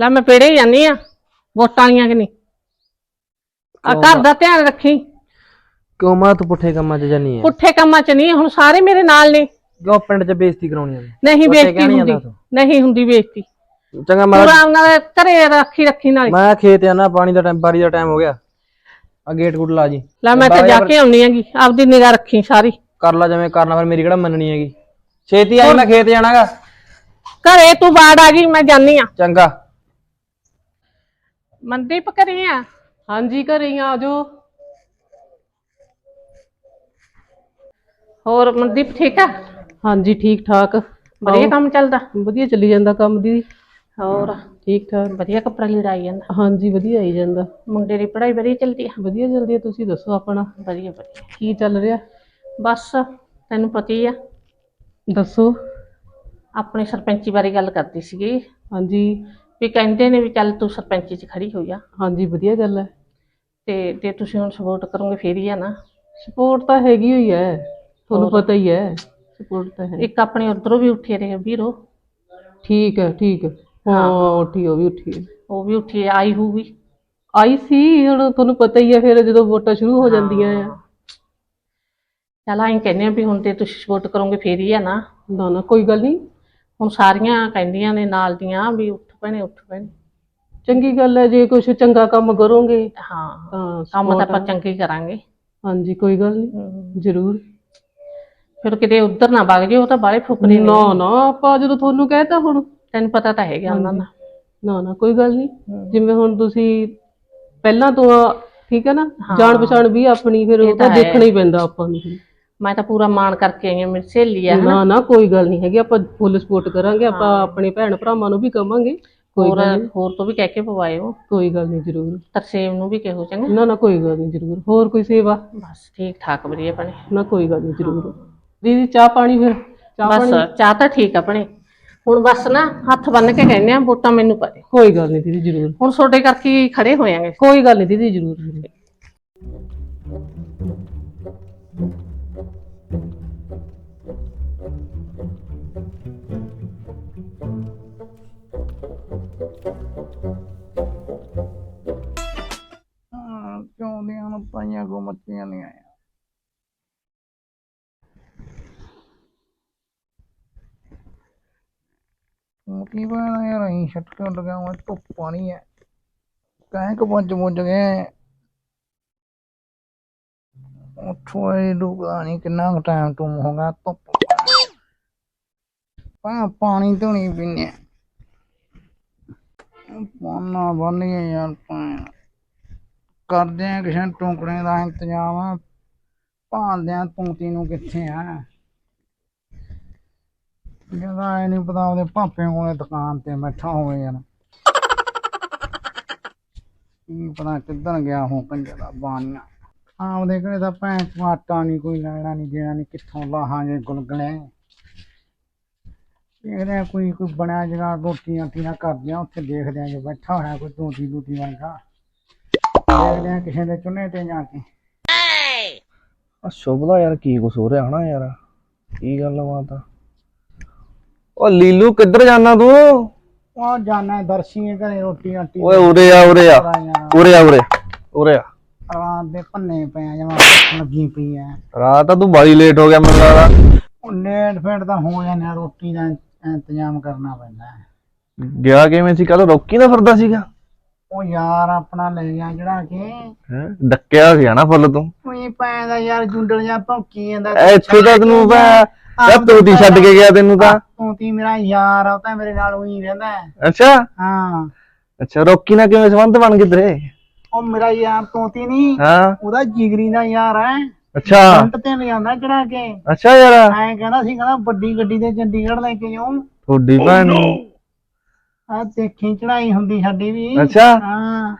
ਲੈ ਮੈਂ ਪੇੜੇ ਜਾਨੀ ਆ ਵੋਟਾਂ ਵਾਲੀਆਂ ਕਿ ਨਹੀਂ? ਆ ਘਰ ਦਾ ਧਿਆਨ ਰੱਖੀ। ਕਿਉਂ ਮਾਂ ਤੂੰ ਪੁੱਠੇ ਕੰਮਾਂ 'ਚ ਜਾਨੀ ਹੈ ਪੁੱਠੇ ਕੰਮਾਂ 'ਚ ਨਹੀਂ ਹੁਣ ਸਾਰੇ ਮੇਰੇ ਨਾਲ ਨੇ। ਕਿਉਂ ਪਿੰਡ 'ਚ ਬੇਇੱਜ਼ਤੀ ਕਰਾਉਣੀ ਹੈ ਨਹੀਂ ਪੁੱਠੇ ਬੇਇੱਜ਼ਤੀ ਕਹਿ ਨੀ ਹੁੰਦੀ ਜਾਂਦਾ। ਨਹੀਂ ਹੁੰਦੀ ਬੇਇੱਜ਼ਤੀ। ਚੰਗਾ ਤੂੰ ਮੈਂ ਆਰਾਮ ਨਾਲ ਘਰੇ ਰੱਖੀ ਰੱਖੀ ਨਾਲ। ਮੈਂ ਖੇਤ ਆਣਾ ਪਾਣੀ ਦਾ ਟਾਈਮ ਬਾਰੀ ਦਾ ਟਾਈਮ ਹੋ ਗਿਆ। ਆ ਗੇਟ ਗੁੱਟ ਲਾ ਜੀ। ਲੈ ਮੈਂ ਤਾਂ ਜਾ ਕੇ ਆਉਣੀ ਹੈਗੀ ਆਪਦੀ ਨਿਗਾਹ ਰੱਖੀ ਸਾਰੀ। ਕਰ ਲਾ ਜਿਵੇਂ ਕਰਨਾ ਫਿਰ ਮੇਰੀ ਕਿਹੜਾ ਮੰਨਣੀ ਹੈਗੀ। ਛੇਤੀ ਆਈ ਮੈਂ ਖੇਤ ਜਾਣਾਗਾ। ਘਰੇ ਤੂੰ ਬਾੜ ਆ ਗਈ ਮੈਂ ਜਾਨੀ ਆ। ਚੰਗਾ। ਮਨਦੀਪ ਘਰੇ ਆ? ਹਾਂਜੀ ਘਰੇ ਹੀ ਆ ਜਾਓ ਹੋਰ ਮਨਦੀਪ ਠੀਕ ਆ? ਹਾਂਜੀ ਠੀਕ ਠਾਕ। ਵਧੀਆ ਕੰਮ ਚੱਲਦਾ? ਵਧੀਆ ਚੱਲੀ ਜਾਂਦਾ ਕੰਮ ਦੀ। ਹੋਰ? ਠੀਕ ਠਾਕ। ਵਧੀਆ ਕੱਪੜਾ ਲੀੜਾ ਆਈ ਜਾਂਦਾ? ਹਾਂਜੀ ਵਧੀਆ ਆਈ ਜਾਂਦਾ। ਮੁੰਡੇ ਦੀ ਪੜ੍ਹਾਈ ਵਧੀਆ ਚੱਲਦੀ ਆ? ਵਧੀਆ ਚੱਲਦੀ ਹੈ ਤੁਸੀਂ ਦੱਸੋ ਆਪਣਾ? ਵਧੀਆ ਵਧੀਆ। ਕੀ ਚੱਲ ਰਿਹਾ? ਬਸ ਤੈਨੂੰ ਪਤਾ ਹੀ ਆ। ਦੱਸੋ। ਆਪਣੇ ਸਰਪੰਚੀ ਬਾਰੇ ਗੱਲ ਕਰਦੀ ਸੀਗੀ। ਹਾਂਜੀ। ਵੀ ਕਹਿੰਦੇ ਨੇ ਵੀ ਚੱਲ ਤੂੰ ਸਰਪੰਚੀ 'ਚ ਖੜੀ ਹੋਈ ਆ। ਹਾਂਜੀ ਵਧੀਆ ਗੱਲ ਹੈ। ਤੇ ਜੇ ਤੁਸੀਂ ਹੁਣ ਸਪੋਰਟ ਕਰੋਗੇ ਫੇਰ ਹੀ ਆ ਨਾ। ਸਪੋਰਟ ਤਾਂ ਹੈਗੀ ਹੋਈ ਹੈ। ਤੁਹਾਨੂੰ ਪਤਾ ਹੀ ਹੈ ਸਪੋਰਟ ਤਾਂ ਹੈ। ਇੱਕ ਆਪਣੇ ਉਧਰੋਂ ਵੀ ਉੱਠੇ ਰਹੇ ਵੀਰੋ। ਠੀਕ ਹੈ ਠੀਕ ਹੈ। ਹਾਂ ਉੱਠੀ ਉਹ ਵੀ ਉੱਠੀ ਹੈ। ਉਹ ਵੀ ਉੱਠੀ ਆਈ ਹੋਊਗੀ। ਆਈ ਸੀ ਹੁਣ ਤੁਹਾਨੂੰ ਪਤਾ ਹੀ ਹੈ ਫਿਰ ਜਦੋਂ ਵੋਟਾਂ ਸ਼ੁਰੂ ਹੋ ਜਾਂਦੀਆਂ ਆ। ਚੱਲ ਆਈ ਕਹਿੰਦੇ ਆ ਵੀ ਹੁਣ ਤੇ ਤੁਸੀਂ ਸਪੋਰਟ ਕਰੋਗੇ ਫੇਰ ਹੀ ਆ ਨਾ। ਨਾ ਨਾ ਕੋਈ ਗੱਲ ਨਹੀਂ। ਹੁਣ ਸਾਰੀਆਂ ਕਹਿੰਦੀਆਂ ਨੇ ਨਾਲ ਦੀਆਂ ਵੀ ਪੈਣੇ ਉੱਠ ਪੈਣੇ। ਚੰਗੀ ਗੱਲ ਹੈ ਜੇ ਕੁਝ ਚੰਗਾ ਕੰਮ ਕਰੋਗੇ ਹਾਂ ਤਾਂ ਕੰਮ ਤਾਂ ਆਪਾਂ। ਚੰਗੇ ਕਰਾਂਗੇ। ਹਾਂਜੀ ਕੋਈ ਗੱਲ ਨਹੀਂ ਜ਼ਰੂਰ। ਫਿਰ ਕਿਤੇ ਉੱਧਰ ਨਾ ਵਗ ਜਿਓ ਉਹ ਤਾਂ ਬਾਲੇ ਫੁਕਰੇ ਨੇ। ਨਾ ਨਾ ਆਪਾਂ ਜਦੋਂ ਤੁਹਾਨੂੰ ਕਹਿਤਾ ਹੁਣ। ਤੈਨੂੰ ਪਤਾ ਤਾਂ ਹੈਗਾ ਉਹਨਾਂ ਦਾ। ਨਾ ਨਾ ਕੋਈ ਗੱਲ ਨਹੀਂ। ਜਿਵੇਂ ਹੁਣ ਤੁਸੀਂ ਪਹਿਲਾਂ ਤੋਂ ਠੀਕ ਹੈ ਨਾ? ਜਾਣ ਪਛਾਣ ਵੀ ਆਪਣੀ ਫਿਰ ਉਹ ਤਾਂ। ਦੇਖਣਾ ਹੀ ਪੈਂਦਾ ਆਪਾਂ ਨੂੰ। ਮੈਂ ਤਾਂ ਪੂਰਾ ਮਾਣ ਕਰਕੇ ਆਈ ਹਾਂ ਮੇਰੀ ਸਹੇਲੀ ਆ ਨਾ ਨਾ ਕੋਈ ਗੱਲ ਨਹੀਂ ਹੈਗੀ ਆਪਾਂ ਫੁੱਲ ਸਪੋਰਟ ਕਰਾਂਗੇ ਆਪਾਂ ਆਪਣੇ ਭੈਣ ਭਰਾਵਾਂ ਨੂੰ ਵੀ ਕਵਾਂਗੇ ਕੋਈ ਹੋਰ ਗੱਲ ਨੀ ਹੋਰ ਤੋਂ ਵੀ ਕਹਿ ਕੇ ਪਵਾਇਓ। ਕੋਈ ਗੱਲ ਨਹੀਂ ਜ਼ਰੂਰ। ਤਰਸੇਮ ਨੂੰ ਵੀ ਕਹੋ ਚੰਗਾ? ਨਾ ਨਾ ਕੋਈ ਗੱਲ ਨਹੀਂ ਜ਼ਰੂਰ। ਹੋਰ ਕੋਈ ਸੇਵਾ? ਬਸ ਠੀਕ ਠਾਕ ਵਧੀਆ ਬਣੇ ਨਾ ਕੋਈ ਗੱਲ ਨਹੀਂ ਜ਼ਰੂਰ। ਦੀਦੀ ਚਾਹ ਪਾਣੀ ਫਿਰ? ਚਾਹ ਬਸ ਚਾਹ ਤਾਂ ਠੀਕ ਆ ਬਣੇ ਹੁਣ ਬਸ ਨਾ ਹੱਥ ਬੰਨ ਕੇ ਕਹਿੰਦੇ ਆ ਵੋਟਾਂ ਮੈਨੂੰ ਪਾ ਦੇ। ਕੋਈ ਗੱਲ ਨਹੀਂ ਦੀਦੀ ਜ਼ਰੂਰ। ਹੁਣ ਛੋਟੇ ਕਰਕੇ ਹੀ ਖੜੇ ਹੋਇਆਂਗੇ। ਕੋਈ ਗੱਲ ਨਹੀਂ ਦੀਦੀ ਜ਼ਰੂਰ ਜ਼ਰੂਰ। ਬਣਾ ਯਾਰ ਅਸੀਂ ਛੱਟ ਕਿਉਂ ਲਗਾਵਾਂ ਧੁੱਪ ਪਾਣੀ ਹੈ ਕਾਹ ਕੋ ਪੁੰਜ ਉੱਠੋ ਇਹ ਡੁੱਬਦਾ ਕਿੰਨਾ ਟਾਈਮ ਤੂੰ ਹੋਗਾ ਧੁੱਪ ਪਾ ਪਾਣੀ ਧੋਣੀ ਪੀਨੇ ਪਾਣਾ ਬੰਨੀਏ ਯਾਰ ਪਾਣੀ ਕਰਦੇ ਆ ਕਿਸੇ ਟੁਕੜੇ ਦਾ ਇੰਤਜ਼ਾਮ। ਭਾਲਦੇ ਆ ਤੂਤੀ ਨੂੰ ਕਿੱਥੇ ਆ? ਜਿਹਦਾ ਇਹ ਨਹੀਂ ਪਤਾ ਉਹਦੇ ਭਾਪੇ ਕੋਲੇ ਦੁਕਾਨ ਤੇ ਬੈਠਾ ਹੋਵੇ ਯਾਰ। ਕੀ ਪਤਾ ਕਿੱਧਰ ਗਿਆ ਹੋ ਕੰਜਰਾ ਬਾਨੀਆਂ। ਆਪਦੇ ਘਰੇ ਤਾਂ ਭੈਣ ਚੋਂ ਆਟਾ ਨਹੀਂ ਕੋਈ ਲੈਣਾ ਨਹੀਂ ਦੇਣਾ ਨਹੀਂ ਕਿੱਥੋਂ ਲਾਹਾਂਗੇ ਗੁਲਗਲੇ ਆ ਕੋਈ ਕੋਈ ਬਣਿਆ ਜਗਾ ਰੋਟੀਆਂ ਟੀਆਂ ਕਰਦੇ ਆ ਉੱਥੇ ਦੇਖਦੇ ਆ ਜੇ ਬੈਠਾ ਹੋਣਾ ਕੋਈ ਤੂਤੀ ਦੂਤੀ ਵਰਗਾ। ਦੇਖਦੇ ਆ ਕਿਸੇ ਦੇ ਚੁੱਲ੍ਹੇ ਤੇ ਜਾ ਕੇ। ਆ ਸ਼ੁਭਦਾ ਯਾਰ ਕੀ ਕੁਛ ਹੋ ਰਿਹਾ ਹਨਾ ਯਾਰ? ਕੀ ਗੱਲ ਬਾਤ ਆ ਓ ਲੀਲੂ ਕਿੱਧਰ ਜਾਣਾ ਤੂੰ? ਉਹ ਜਾਣਾ ਦਰਸ਼ੀਏ ਘਰੇ ਰੋਟੀ ਆਟੀ ਓਏ ਉਰੇ ਆ ਉਰੇ ਆ। ਉਰੇ ਆ ਉਰੇ ਉਰੇ ਆ। ਰਾਤ ਦੇ ਭੰਨੇ ਪਏ ਆ ਜਮਾ ਲੱਗੀ ਪਈ ਆ। ਰਾਤ ਤਾਂ ਤੂੰ ਬਾਲੀ ਲੇਟ ਹੋ ਗਿਆ ਮੈਨੂੰ ਲੱਗਦਾ। ਉਹ ਲੇਟ ਫੇਟ ਤਾਂ ਹੋ ਆ ਰੋਟੀ ਦਾ ਇੰਤਜ਼ਾਮ ਕਰਨਾ ਪੈਂਦਾ। ਗਿਆ ਕਿਵੇਂ ਸੀ? ਕੱਲ ਰੋਕੀ ਨਾ ਫਿਰਦਾ ਸੀਗਾ। ਉਹ ਯਾਰ ਆਪਣਾ ਲੈ ਗਿਆ ਜਿਹੜਾ ਕਿ ਹੈ? ਡੱਕਿਆ ਗਿਆ ਨਾ ਫੁੱਲ ਤੂੰ। ਉਹੀ ਪੈਂਦਾ ਯਾਰ ਜੁੰਡਲ ਜਾਂ ਭੌਂਕੀ ਜਾਂਦਾ ਇੱਥੇ ਤਾਂ ਤੈਨੂੰ ਮੈਂ ਯਾ ਤੋਤੀ ਛੱਡ ਕੇ ਗਿਆ ਤੈਨੂੰ ਤਾਂ। ਤੂੰ ਤੀ ਮੇਰਾ ਯਾਰ ਆ ਉਹ ਤਾਂ ਮੇਰੇ ਨਾਲ ਉਹੀ ਰਹਿੰਦਾ ਹੈ। ਅੱਛਾ? ਹਾਂ। ਅੱਛਾ ਰੋਕੀ ਨਾਲ ਕਿਵੇਂ ਸੰਬੰਧ ਬਣ ਗਏ ਤੇਰੇ? ਉਹ ਮੇਰਾ ਯਾਰ ਤੂੰ ਤੀ ਨਹੀਂ ਹਾਂ। ਉਹਦਾ ਜਿਗਰੀ ਦਾ ਯਾਰ ਹੈ। ਅੱਛਾ। ਪੰਟ ਤੇ ਲਿਆਂਦਾ ਚੜਾ ਕੇ। ਅੱਛਾ ਯਾਰ। ਐਂ ਕਹਿੰਦਾ ਸੀ ਕਹਿੰਦਾ ਵੱਡੀ ਗੱਡੀ ਤੇ ਚੰਡੀਗੜ੍ਹ ਲੈ ਕੇ ਜਾਉਂ। ਤੁਹਾਡੀ ਭੈਣ ਨੂੰ ਆ ਦੇਖੀ ਚੜਾਈ ਹੁੰਦੀ ਸਾਡੀ ਵੀ। ਅੱਛਾ। ਹਾਂ।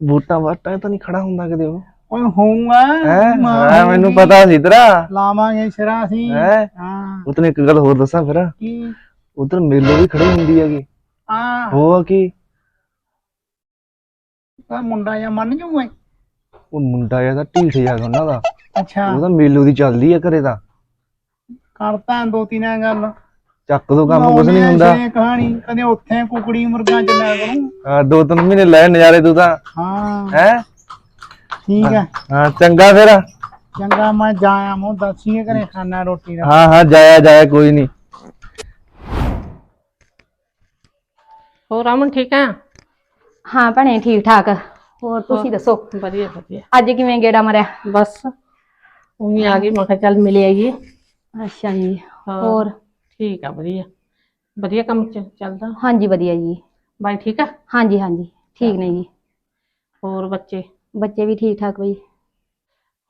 ਵੋਟਾਂ ਵਾਟਾਂ ਤਾਂ ਨਹੀਂ ਖੜਾ ਹੁੰਦਾ ਕਿਤੇ ਉਹ। ਓਏ ਹੋਊਗਾ ਹੈ? ਮੈਨੂੰ ਪਤਾ ਸੀ ਤੇਰਾ। ਲਾਵਾਂਗੇ ਸਿਰਾ ਸੀ ਹੈ? ਹਾਂ। ਉਹ ਤੈਨੂੰ ਇੱਕ ਗੱਲ ਹੋਰ ਦੱਸਾਂ ਫਿਰ। ਕੀ? ਉਧਰ ਮੇਲੋ ਵੀ ਖੜੀ ਹੁੰਦੀ ਹੈਗੀ। ਆ ਹੋਆ ਕੀ? ਤਾਂ ਮੁੰਡਾ ਜਾਂ ਮੰਨ ਜੂ ਓਏ? ਉਹ ਮੁੰਡਾ ਜਿਹਾ ਤਾਂ ਢੀਠ ਜਿਹਾ ਗਾ ਉਹਨਾਂ ਦਾ। ਅੱਛਾ। ਉਹਦਾ ਮੇਲੋ ਦੀ ਚੱਲਦੀ ਆ ਘਰੇ ਦਾ ਕਰਤਾ ਦੋ ਤਿੰਨ ਗੱਲ। ਚੱਕ ਦੋ ਕੰਮ ਕੁਝ ਨਹੀਂ ਹੁੰਦਾ। ਇਹ ਕਹਾਣੀ ਕਦੇ ਉੱਥੇ ਕੁਕੜੀ ਮੁਰਗਾ ਚੱਲਿਆ ਕਰੂੰ ਹਾਂ, ਦੋ ਤਿੰਨ ਮਹੀਨੇ ਲੈ ਨਜ਼ਾਰੇ ਤੂੰ ਤਾਂ। ਹਾਂ। ਹੈ? ਠੀਕ ਹੈ ਹਾਂ ਚੰਗਾ ਫਿਰ। ਚੰਗਾ ਮੈਂ ਜਾਇਆ ਮੂੰ ਦੱਸੀਏ ਕਰੇ ਖਾਣਾ ਰੋਟੀ ਦਾ। ਹਾਂ ਹਾਂ ਜਾਇਆ ਜਾਇਆ ਕੋਈ ਨਹੀਂ ਹੋਰ ਅਮਨ ਠੀਕ ਆ? ਹਾਂ ਭੈਣੇ ਠੀਕ ਠਾਕ। ਹੋਰ ਤੁਸੀਂ ਦੱਸੋ? ਵਧੀਆ ਵਧੀਆ। ਅੱਜ ਕਿਵੇਂ ਗੇੜਾ ਮਰਿਆ? ਬਸ ਉਹੀ ਆ ਗਈ ਮੈਂ ਕਿਹਾ ਚੱਲ ਮਿਲ ਆਈਏ। ਅੱਛਾ ਜੀ ਹਾਂ। ਹੋਰ? ਠੀਕ ਆ ਵਧੀਆ। ਵਧੀਆ ਕੰਮ ਚ ਚੱਲਦਾ? ਹਾਂਜੀ ਵਧੀਆ ਜੀ। ਬਾਈ ਠੀਕ ਆ? ਹਾਂਜੀ ਹਾਂਜੀ ਠੀਕ ਨੇ ਜੀ। ਹੋਰ ਬੱਚੇ? ਬੱਚੇ ਵੀ ਠੀਕ ਠਾਕ ਬਈ।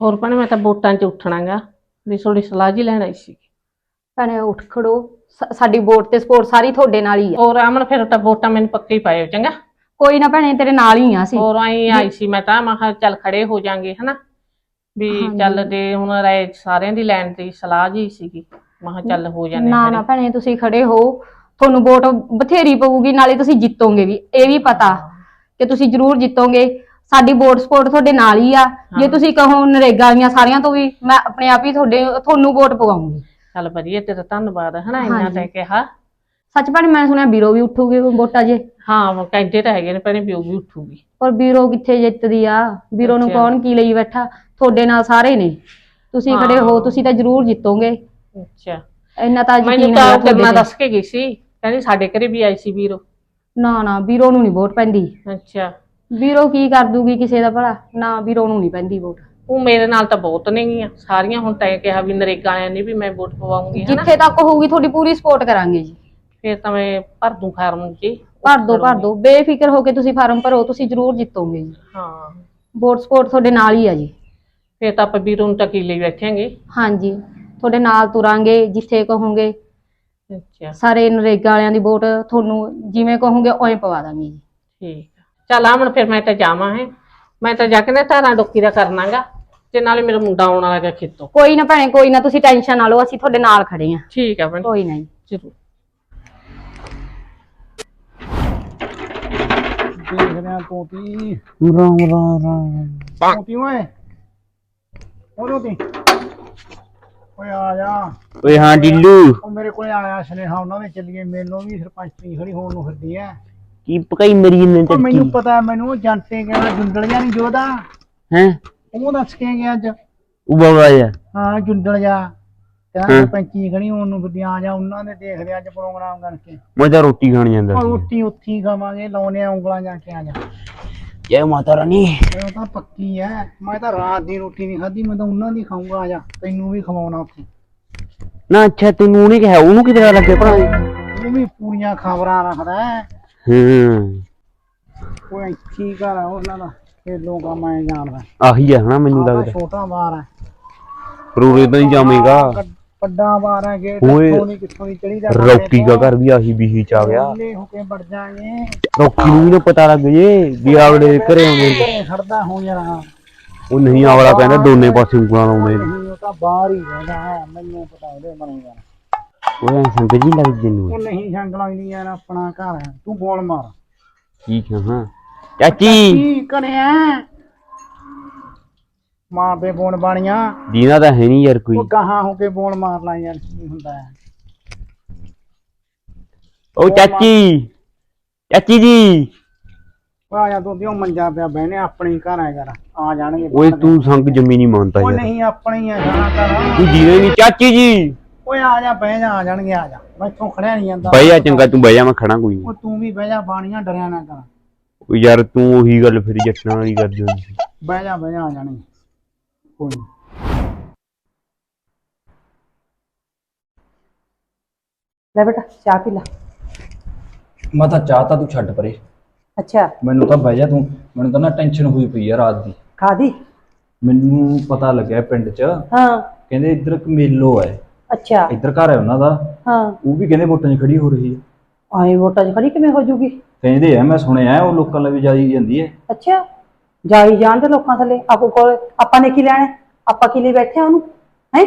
ਹੋਰ ਭੈਣੇ ਮੈਂ ਤਾਂ ਵੋਟਾਂ 'ਚ ਉੱਠਣਾਗਾ ਵੀ ਥੋੜੀ ਸਲਾਹ ਜੀ ਲੈਣ ਆਈ ਸੀ। ਭੈਣੇ ਉੱਠ ਖੜੋ ਸਾ- ਸਾਡੀ ਵੋਟ ਤੇ ਸਪੋਰਟ ਸਾਰੀ ਤੁਹਾਡੇ ਨਾਲ ਹੀ ਆ। ਹੋਰ ਅਮਨ ਫਿਰ ਤਾਂ ਵੋਟਾਂ ਮੈਨੂੰ ਪੱਕੀ ਪਾਇਓ ਚੰਗਾ। ਕੋਈ ਨਾ ਭੈਣੇ ਤੇਰੇ ਨਾਲ ਹੀ ਆ ਅਸੀਂ। ਹੋਰ ਆਈ ਆਈ ਸੀ ਮੈਂ ਤਾਂ ਮੈਂ ਕਿਹਾ ਚੱਲ ਖੜੇ ਹੋ ਜਾਾਂਗੇ ਹਨਾ। ਵੀ ਚੱਲ ਦੇ ਹੁਣ ਰਾਏ ਸਾਰਿਆਂ ਦੀ ਲੈਣ ਦੀ ਸਲਾਹ ਜੀ ਸੀਗੀ। ਮੈਂ ਕਿਹਾ ਚੱਲ ਹੋ ਜਾਣੇ ਨਾ ਨਾ ਭੈਣੇ ਤੁਸੀਂ ਖੜੇ ਹੋ। ਤੁਹਾਨੂੰ ਵੋਟ ਬਥੇਰੀ ਪਊਗੀ ਨਾਲੇ ਤੁਸੀਂ ਜਿੱਤੋਗੇ ਵੀ ਇਹ ਵੀ ਪਤਾ ਕਿ ਤੁਸੀਂ ਜ਼ਰੂਰ ਜਿੱਤੋਗੇ। ਸਾਡੀ ਵੋਟ ਸਪੋਰਟ ਤੁਹਾਡੇ ਨਾਲ ਹੀ ਆ। ਜੇ ਤੁਸੀਂ ਕਹੋ ਨਰੇਗਾ ਵਾਲੀਆਂ ਸਾਰਿਆਂ ਤੋਂ ਵੀ ਮੈਂ ਆਪਣੇ ਆਪ ਹੀ ਤੁਹਾਡੇ ਤੁਹਾਨੂੰ ਵੋਟ ਪਵਾਉਂਗੀ। ਚੱਲ ਵਧੀਆ ਤੇਰਾ ਧੰਨਵਾਦ ਹਨਾ ਇੰਨਾ। ਤੈਂ ਕਿਹਾ ਸੱਚ ਭੈਣੇ ਮੈਂ ਸੁਣਿਆ ਬੀਰੋ ਵੀ ਉੱਠੂਗੀ ਵੋਟਾਂ ਜੇ। ਹਾਂ ਉਹ ਕਹਿੰਦੇ ਤਾਂ ਹੈਗੇ ਨੇ ਭੈਣੇ ਉਹ ਵੀ ਉੱਠੂਗੀ। ਪਰ ਬੀਰੋ ਕਿੱਥੇ ਜਿੱਤਦੀ ਆ? ਬੀਰੋ ਨੂੰ। ਕੌਣ ਕੀ ਲਈ ਬੈਠਾ? ਤੁਹਾਡੇ ਨਾਲ ਸਾਰੇ ਨੇ। ਤੁਸੀਂ ਖੜੇ ਹੋ ਤੁਸੀਂ ਤਾਂ ਜ਼ਰੂਰ ਜਿੱਤੋਗੇ। ਅੱਛਾ। ਇੰਨਾ ਤਾਂ ਯਕੀਨ ਤਾਂ ਹੈ ਕਿਰਨਾ ਦੱਸ ਕੇ ਗਈ ਸੀ। ਕਹਿੰਦੀ ਸਾਡੇ ਘਰੇ ਵੀ ਆਈ ਸੀ ਵੀਰੋ। ਨਾ ਨਾ ਬੀਰੋ ਨੂੰ ਨਹੀਂ ਵੋਟ ਪੈਂਦੀ। ਅੱਛਾ। ਬੀਰੋ ਕੀ ਕਰ ਦੂਗੀ ਕਿਸੇ ਦਾ ਭਲਾ? ਨਾ ਬੀਰੋ ਨੂੰ ਨਹੀਂ ਪੈਂਦੀ ਵੋਟ। ਉਹ ਮੇਰੇ ਨਾਲ ਤਾਂ ਬਹੁਤ ਨੇਗੀਆਂ। ਸਾਰੀਆਂ ਹੁਣ ਤੈਂ ਕਿਹਾ ਵੀ ਨਰੇਗਾ ਵਾਲਿਆਂ ਨੇ ਵੀ ਮੈਂ ਵੋਟ ਪਵਾਉਂਗੀ ਹਨਾ? ਜਿੱਥੇ ਤੱਕ ਹੋਊਗੀ ਤੁਹਾਡੀ ਪੂਰੀ ਸਪੋਰਟ ਕਰਾਂਗੇ ਜੀ। ਫਿਰ ਤਾਂ ਮੈਂ ਭਰ ਦੂੰ ਫਾਰਮ ਜੀ। ਭਰ ਦੋ ਭਰ ਦੋ। ਬੇਫਿਕਰ ਹੋ ਕੇ ਤੁਸੀਂ ਫਾਰਮ ਭਰੋ ਤੁਸੀਂ ਜ਼ਰੂਰ ਜਿੱਤੋਗੇ ਜੀ। ਹਾਂ। ਵੋਟ ਸਪੋਰਟ ਤੁਹਾਡੇ ਨਾਲ ਹੀ ਆ ਜੀ। ਫਿਰ ਤਾਂ ਆਪਾਂ ਵੀਰੋ ਨੂੰ ਟਕੀ ਲਈ ਬੈਠਾਂਗੇ। ਹਾਂਜੀ। ਤੁਹਾਡੇ ਨਾਲ ਤੁਰਾਂਗੇ ਜਿੱਥੇ ਕਹੋਗੇ। ਅੱਛਾ। ਸਾਰੇ ਨਰੇਗਾ ਵਾਲਿਆਂ ਦੀ ਵੋਟ ਤੁਹਾਨੂੰ ਜਿਵੇਂ ਕਹੋਗੇ ਉਵੇਂ ਪਵਾ ਦਾਂਗੇ ਜੀ। ਠੀਕ। ਆ ਚੱਲ ਆਮਣ ਫਿਰ ਮੈਂ ਤਾਂ ਜਾਵਾਂ ਹੈ। ਮੈਂ ਤਾਂ ਜਾ ਕੇ ਨਾ ਧਾਰਾਂ ਡੋਕੀ ਦਾ ਕਰਨਾਗਾ ਤੇ ਨਾਲੇ ਮੇਰਾ ਮੁੰਡਾ ਆਉਣ ਵਾਲਾ ਗਾ ਖੇਤੋਂ। ਕੋਈ ਨਾ ਭੈਣੇ ਕੋਈ ਨਾ ਤੁਸੀਂ ਟੈਨਸ਼ਨ ਨਾ ਲਓ ਅਸੀਂ ਤੁਹਾਡੇ ਨਾਲ ਖੜੇ ਆਂ। ਠੀਕ ਆ ਭੈਣ। ਕੋਈ ਨਾ ਜੀ। ਜ਼ਰੂਰ। ਦੇਖਦੇ ਆ ਤੋਤੀ ਰਾਮ ਰਾਮ ਰਾਮ ਤੋਤੀ ਓਏ। ਉਹ ਤੋਤੀ ਓਏ ਆ ਜਾ। ਓਏ ਹਾਂ ਉਹ ਮੇਰੇ ਕੋਲ ਆਇਆ ਸੁਨੇਹਾ ਉਹਨਾਂ ਦੇ ਚੱਲੀਏ। ਮੈਨੂੰ ਵੀ ਸਰਪੰਚ ਨਹੀਂ ਖੜੀ ਹੋਣ ਨੂੰ ਫਿਰਦੀ ਐ। ਕੀ ਪਕਾਈ ਮਰੀ ਇਹਨੇ ਉਹ ਮੈਨੂੰ ਪਤਾ ਮੈਨੂੰ ਉਹ ਜਾਂਟੇ ਗਿਆ ਜੁੰਡਲ ਜਾਂ ਨਹੀਂ ਜੋਦਾ ਹੈ? ਉਹ ਦੱਸ ਕੇ ਗਿਆ ਅੱਜ। ਉਹ ਬਾਬਾ ਜਾ ਹਾਂ ਜੁੰਡਲ ਜਾ ਕਹਿੰਦਾ ਸਰਪੰਚੀ ਖੜੀ ਹੋਣ ਨੂੰ ਫਿਰਦੀ ਆ ਜਾ ਉਹਨਾਂ ਦੇ ਦੇਖਦੇ ਆ ਅੱਜ ਪ੍ਰੋਗਰਾਮ ਕਰਕੇ। ਮੈਂ ਤਾਂ ਰੋਟੀ ਖਾਣ ਜਾਂਦਾ ਉਹ ਰੋਟੀ ਉੱਥੇ ਹੀ ਖਾਵਾਂਗੇ ਲਾਉਨੇ ਆ ਉਂਗਲਾਂ ਜਾ ਕੇ ਆ ਜਾ। ਜੈ ਮਾਤਾ ਰਾਣੀ। ਇਹ ਤਾਂ ਪੱਕੀ ਐ। ਮੈਂ ਤਾਂ ਰਾਤ ਦੀ ਰੋਟੀ ਨਹੀਂ ਖਾਧੀ ਮੈਂ ਤਾਂ ਉਹਨਾਂ ਦੀ ਖਾਊਂਗਾ ਆ ਜਾ। ਤੈਨੂੰ ਵੀ ਖਵਾਉਣਾ ਉੱਥੇ। ਨਾ ਅੱਛਾ ਤੈਨੂੰ ਉਹਨੇ ਕਿਹਾ ਉਹਨੂੰ ਕੀ ਪਤਾ ਲੱਗੇ ਭਲਾ? ਉਹ ਵੀ ਪੂਰੀਆਂ ਖਬਰਾਂ ਰੱਖਦਾ ਹੈ ਹਾਂ। ਉਹ ਇੱਥੇ ਘਰ ਆ ਉਹਨਾਂ ਦਾ? ਇਹ ਲੋਕਾਂ ਮੈਂ ਜਾਣਦਾ। ਆਹੀ ਆ ਹਨਾ ਮੈਨੂੰ ਆਹ ਲੱਗਦਾ। ਛੋਟਾ ਬਾਰ ਹੈ ਰੋਰੇ ਤਾਂ ਹੀ ਜਾਵੇਂਗਾ। ਵੱਡਾ ਬਾਰ ਹੈ ਗੇਟ ਓਏ, ਕਿੱਥੋਂ ਦੀ ਕਿੱਥੋਂ ਦੀ ਚੜੀ ਦਾ ਰੋਟੀ ਦਾ ਘਰ ਵੀ ਆਹੀ ਬੀਹੀ ਚ ਆ ਗਿਆ। ਵੇਲੇ ਹੋ ਕੇ ਵੜ ਜਾਗੇ ਰੋਟੀ ਨੂੰ ਵੀ ਨਾ ਪਤਾ ਲੱਗ ਜੇ ਵੀ ਆਵਲੇ ਘਰੇ ਆਉਂਦੇ ਨੇ। ਖੜਦਾ ਹੋ ਜਾਣਾ ਉਹ ਨਹੀਂ ਆਵਲਾ ਕਹਿੰਦਾ ਦੋਨੇ ਪਾਸੇ ਉਂਗਲਾਂ ਲਾਉਂਦੇ ਨੇ। ਨਹੀਂ ਉਹ ਤਾਂ ਬਾਹਰ ਹੀ ਰਹਿੰਦਾ ਹੈ ਮੈਨੂੰ ਪਤਾ ਉਹਦੇ ਬਾਰੇ ਯਾਰ। ਉਹ ਐਂ ਸੰਗ ਜੀ ਲੱਗ ਜਨੂੰ ਉਹ ਨਹੀਂ ਸੰਗਲਾਂ ਨਹੀਂ ਯਾਰ ਆਪਣਾ ਘਰ ਹੈ। ਤੂੰ ਬੋਲ ਮਾਰ। ਠੀਕ ਆ ਹਾਂ ਚਾਚੀ ਕੀ ਕਰਿਆ ਮਾਰਦੇ ਬੋਣ ਬਾਣੀਆਂ। ਦੀਨਾ ਤਾਂ ਹੈ ਨਹੀਂ ਯਾਰ ਕੋਈ। ਉਹ ਗਾਹਾਂ ਹੋ ਕੇ ਬੋਲ ਮਾਰ ਲਾ ਯਾਰ ਕੀ ਹੁੰਦਾ ਹੈ। ਉਹ ਚਾਚੀ! ਚਾਚੀ ਜੀ! ਉਹ ਆ ਜਾ ਤੂੰ ਦਿਓ ਮੰਜਾ ਪਿਆ ਬਹਿਨੇ ਆਪਣੇ ਘਰ ਆ ਯਾਰ। ਆ ਜਾਣਗੇ ਓਏ ਤੂੰ ਸੰਗ ਜਮੀ ਨਹੀਂ ਮੰਨਦਾ ਉਹ ਯਾਰ। ਨਹੀਂ ਆਪਣੇ ਹੀ ਆ ਜਾਣਾ ਘਰ। ਤੂੰ ਜੀਵੇ ਨਹੀਂ। ਚਾਚੀ ਜੀ! ਓਏ ਆ ਜਾ ਬਹਿ ਜਾ ਆ ਜਾਣਗੇ ਆ ਜਾ। ਮੈਥੋਂ ਖੜਿਆ ਨਹੀਂ ਜਾਂਦਾ। ਬਈ ਆ ਚੰਗਾ ਤੂੰ ਬਹਿ ਜਾ ਮੈਂ ਖੜਾ ਕੋਈ ਉਹ ਤੂੰ ਵੀ ਬਹਿ ਜਾ ਬਾਣੀਆਂ ਡਰਿਆ ਨਾ ਕਰ। ਨਹੀਂ ਯਾਰ ਤੂੰ ਉਹੀ ਗੱਲ ਫਿਰ ਜੱਟਾਂ ਵਾਲੀ ਕਰਦੀ ਹੁੰਦੀ ਸੀ। ਬਹਿ ਜਾ ਬਹਿ ਜਾ ਆ ਜਾਣਗੇ। ਕੋਈ ਨੀ। ਲੈ ਬੇਟਾ ਚਾਹ ਪੀ ਲੈ। ਮੈਂ ਤਾਂ ਚਾਹ ਤਾਂ ਤੂੰ ਛੱਡ ਪਰੇ। ਅੱਛਾ। ਮੈਨੂੰ ਤਾਂ ਬਹਿ ਜਾ ਤੂੰ। ਮੈਨੂੰ ਤਾਂ ਨਾ ਟੈਨਸ਼ਨ ਹੋਈ ਪਈ ਆ ਰਾਤ ਦੀ। ਖਾਦੀ ਮੈਨੂੰ ਪਤਾ ਲੱਗਿਆ ਪਿੰਡ 'ਚ। ਹਾਂ। ਕਹਿੰਦੇ ਇੱਧਰ ਇੱਕ ਮੇਲੋ ਹੈ ਅੱਛਾ। ਇੱਧਰ ਘਰ ਹੈ ਉਹਨਾਂ ਦਾ। ਹਾਂ। ਉਹ ਵੀ ਕਹਿੰਦੇ ਵੋਟਾਂ 'ਚ ਖੜੀ ਹੋ ਰਹੀ ਹੈ। ਆਏ ਵੋਟਾਂ 'ਚ ਖੜੀ ਕਿਵੇਂ ਹੋ ਜੂਗੀ? ਕਹਿੰਦੇ ਆ ਮੈਂ ਸੁਣਿਆ ਉਹ ਲੋਕਾਂ ਲਈ ਜਾਈ ਜਾਂਦੀ ਹੈ। ਅੱਛਾ। ਜਾਈ ਜਾਣ ਦੇ ਲੋਕਾਂ ਥੱਲੇ। ਆਪੋ ਕੋਲ ਆਪਾਂ ਨੇ ਕੀ ਲੈਣਾ? ਆਪਾਂ ਕੀ ਲਈ ਬੈਠੇ ਆ ਉਹਨੂੰ ਹੈ?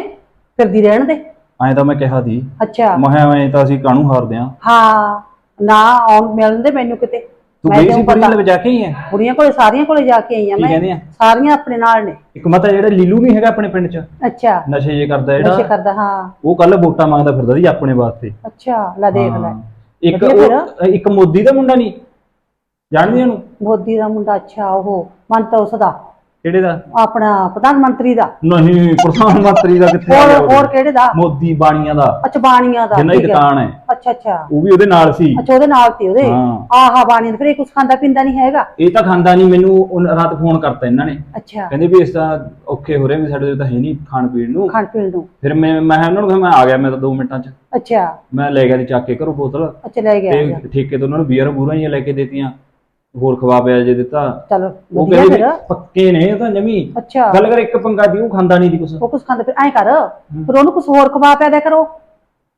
ਫਿਰਦੀ ਰਹਿਣ ਦੇ। ਐਂ ਤਾਂ ਮੈਂ ਕਿਹਾ ਦੀ ਅੱਛਾ। ਮੈਂ ਐਂ ਤਾਂ ਅਸੀਂ ਕਾਹਨੂੰ ਹਾਰਦੇ ਆ ਹਾਂ। ਨਾ ਆਉਣ ਮਿਲਣ ਦੇ ਮੈਨੂੰ ਕਿਤੇ। ਤੂੰ ਮੈਂ ਗਈ ਸੀ ਕਿਉਂ ਪਤਾ? ਨਾਲ ਜਾ ਕੇ ਹੀ ਹੈ ਕੁੜੀਆਂ ਕੋਲੇ ਸਾਰੀਆਂ ਕੋਲੇ ਜਾ ਕੇ ਆਈ ਆ ਕੀ ਮੈਂ। ਕਹਿੰਦੇ ਆ? ਸਾਰੀਆਂ ਆਪਣੇ ਨਾਲ ਨੇ। ਇੱਕ ਮਤਾ ਜਿਹੜਾ ਲੀਲੂ ਨਹੀਂ ਹੈਗਾ ਆਪਣੇ ਪਿੰਡ 'ਚ। ਅੱਛਾ। ਨਸ਼ੇ ਜੇ ਕਰਦਾ ਨਸ਼ੇ ਜਿਹੜਾ ਕਰਦਾ ਹਾਂ। ਉਹ ਕੱਲ ਵੋਟਾਂ ਮੰਗਦਾ ਫਿਰਦਾ ਸੀ ਆਪਣੇ ਵਾਸਤੇ। ਅੱਛਾ ਲੈ ਦੇਖ ਲੈ। ਹਾਂ। ਇੱਕ ਵਧੀਆ ਉਹ- ਇੱਕ ਮੋਦੀ ਦਾ ਮੁੰਡਾ ਨਹੀਂ ਜਾਣਦੀ ਉਹਨੂੰ? ਮੋਦੀ ਦਾ ਮੁੰਡਾ ਅੱਛਾ ਉਹ ਮੰਤ ਉਸ ਦਾ ਕਿਹੜੇ ਦਾ? ਆਪਣਾ ਪ੍ਰਧਾਨ ਮੰਤਰੀ ਦਾ। ਨਹੀਂ ਪ੍ਰਧਾਨ ਮੰਤਰੀ ਦਾ ਕਿੱਥੇ ਆ ਹੋਰ ਗਿਆ ਹੋਰ? ਕਿਹੜੇ ਦਾ? ਮੋਦੀ ਬਾਣੀਆਂ ਦਾ। ਅੱਛਾ ਬਾਣੀਆਂ ਦਾ ਜਿੰਨਾ ਦੀ ਠੀਕ ਹੈ। ਦੁਕਾਨ ਹੈ। ਅੱਛਾ ਅੱਛਾ। ਉਹ ਵੀ ਉਹਦੇ ਨਾਲ ਸੀ। ਅੱਛਾ ਉਹਦੇ ਨਾਲ ਤੇ ਉਹਦੇ? ਹਾਂ। ਆਹਾ ਬਾਣੀ ਫਿਰ ਇਹ ਕੁਝ ਖਾਂਦਾ ਪੀਂਦਾ ਨਹੀਂ ਹੈਗਾ? ਇਹ ਤਾਂ ਖਾਂਦਾ ਨਹੀਂ ਮੈਨੂੰ ਉਹ ਰਾਤ ਫੋਨ ਕਰਤਾ ਇਹਨਾਂ ਨੇ। ਅੱਛਾ। ਕਹਿੰਦੇ ਵੀ ਇਸ ਤਾਂ ਔਖੇ ਹੋ ਰਹੇ ਵੀ ਸਾਡੇ ਤਾਂ ਹੈ ਨਹੀਂ ਖਾਣ ਪੀਣ ਨੂੰ। ਖਾਣ ਪੀਣ ਨੂੰ। ਫਿਰ ਮੈਂ ਮੈਂ ਉਹਨਾਂ ਨੂੰ ਕਿਹਾ ਮੈਂ ਆ ਗਿਆ ਮੈਂ ਤਾਂ 2 ਮਿੰਟਾਂ 'ਚ। ਅੱਛਾ। ਮੈਂ ਲੈ ਗਿਆ ਤੇ ਚੱਕ ਕੇ ਘਰੋਂ ਬੋਤਲ। ਅੱਛਾ ਲੈ ਗਿਆ ਤੇ ਠੇਕੇ ਤੋਂ ਉਹਨਾਂ ਨੂੰ ਬੀਅਰ ਬੂਰਾਂ ਹੀ ਲੈ ਕੇ ਦੇਤੀਆਂ। ਹੋਰ ਖਵਾ ਪਿਆ ਜੇ ਦਿੱਤਾ। ਚਲੋ ਉਹ ਵਧੀਆ ਕਹਿੰਦੇ ਫਿਰ। ਵੀ ਪੱਕੇ ਨੇ ਇਹ ਤਾਂ ਜਮੀ। ਅੱਛਾ। ਗੱਲ ਕਰ ਇੱਕ ਪੰਗਾ ਦੀ ਉਹ ਖਾਂਦਾ ਨਹੀਂ ਦੀ ਕੁਛ। ਉਹ ਕੁਝ ਖਾਂਦਾ ਫਿਰ ਐਂ ਕਰ। ਫਿਰ ਉਹਨੂੰ ਕੁਝ ਹੋਰ ਖਵਾ ਪਿਆ ਦਿਆ ਕਰੋ।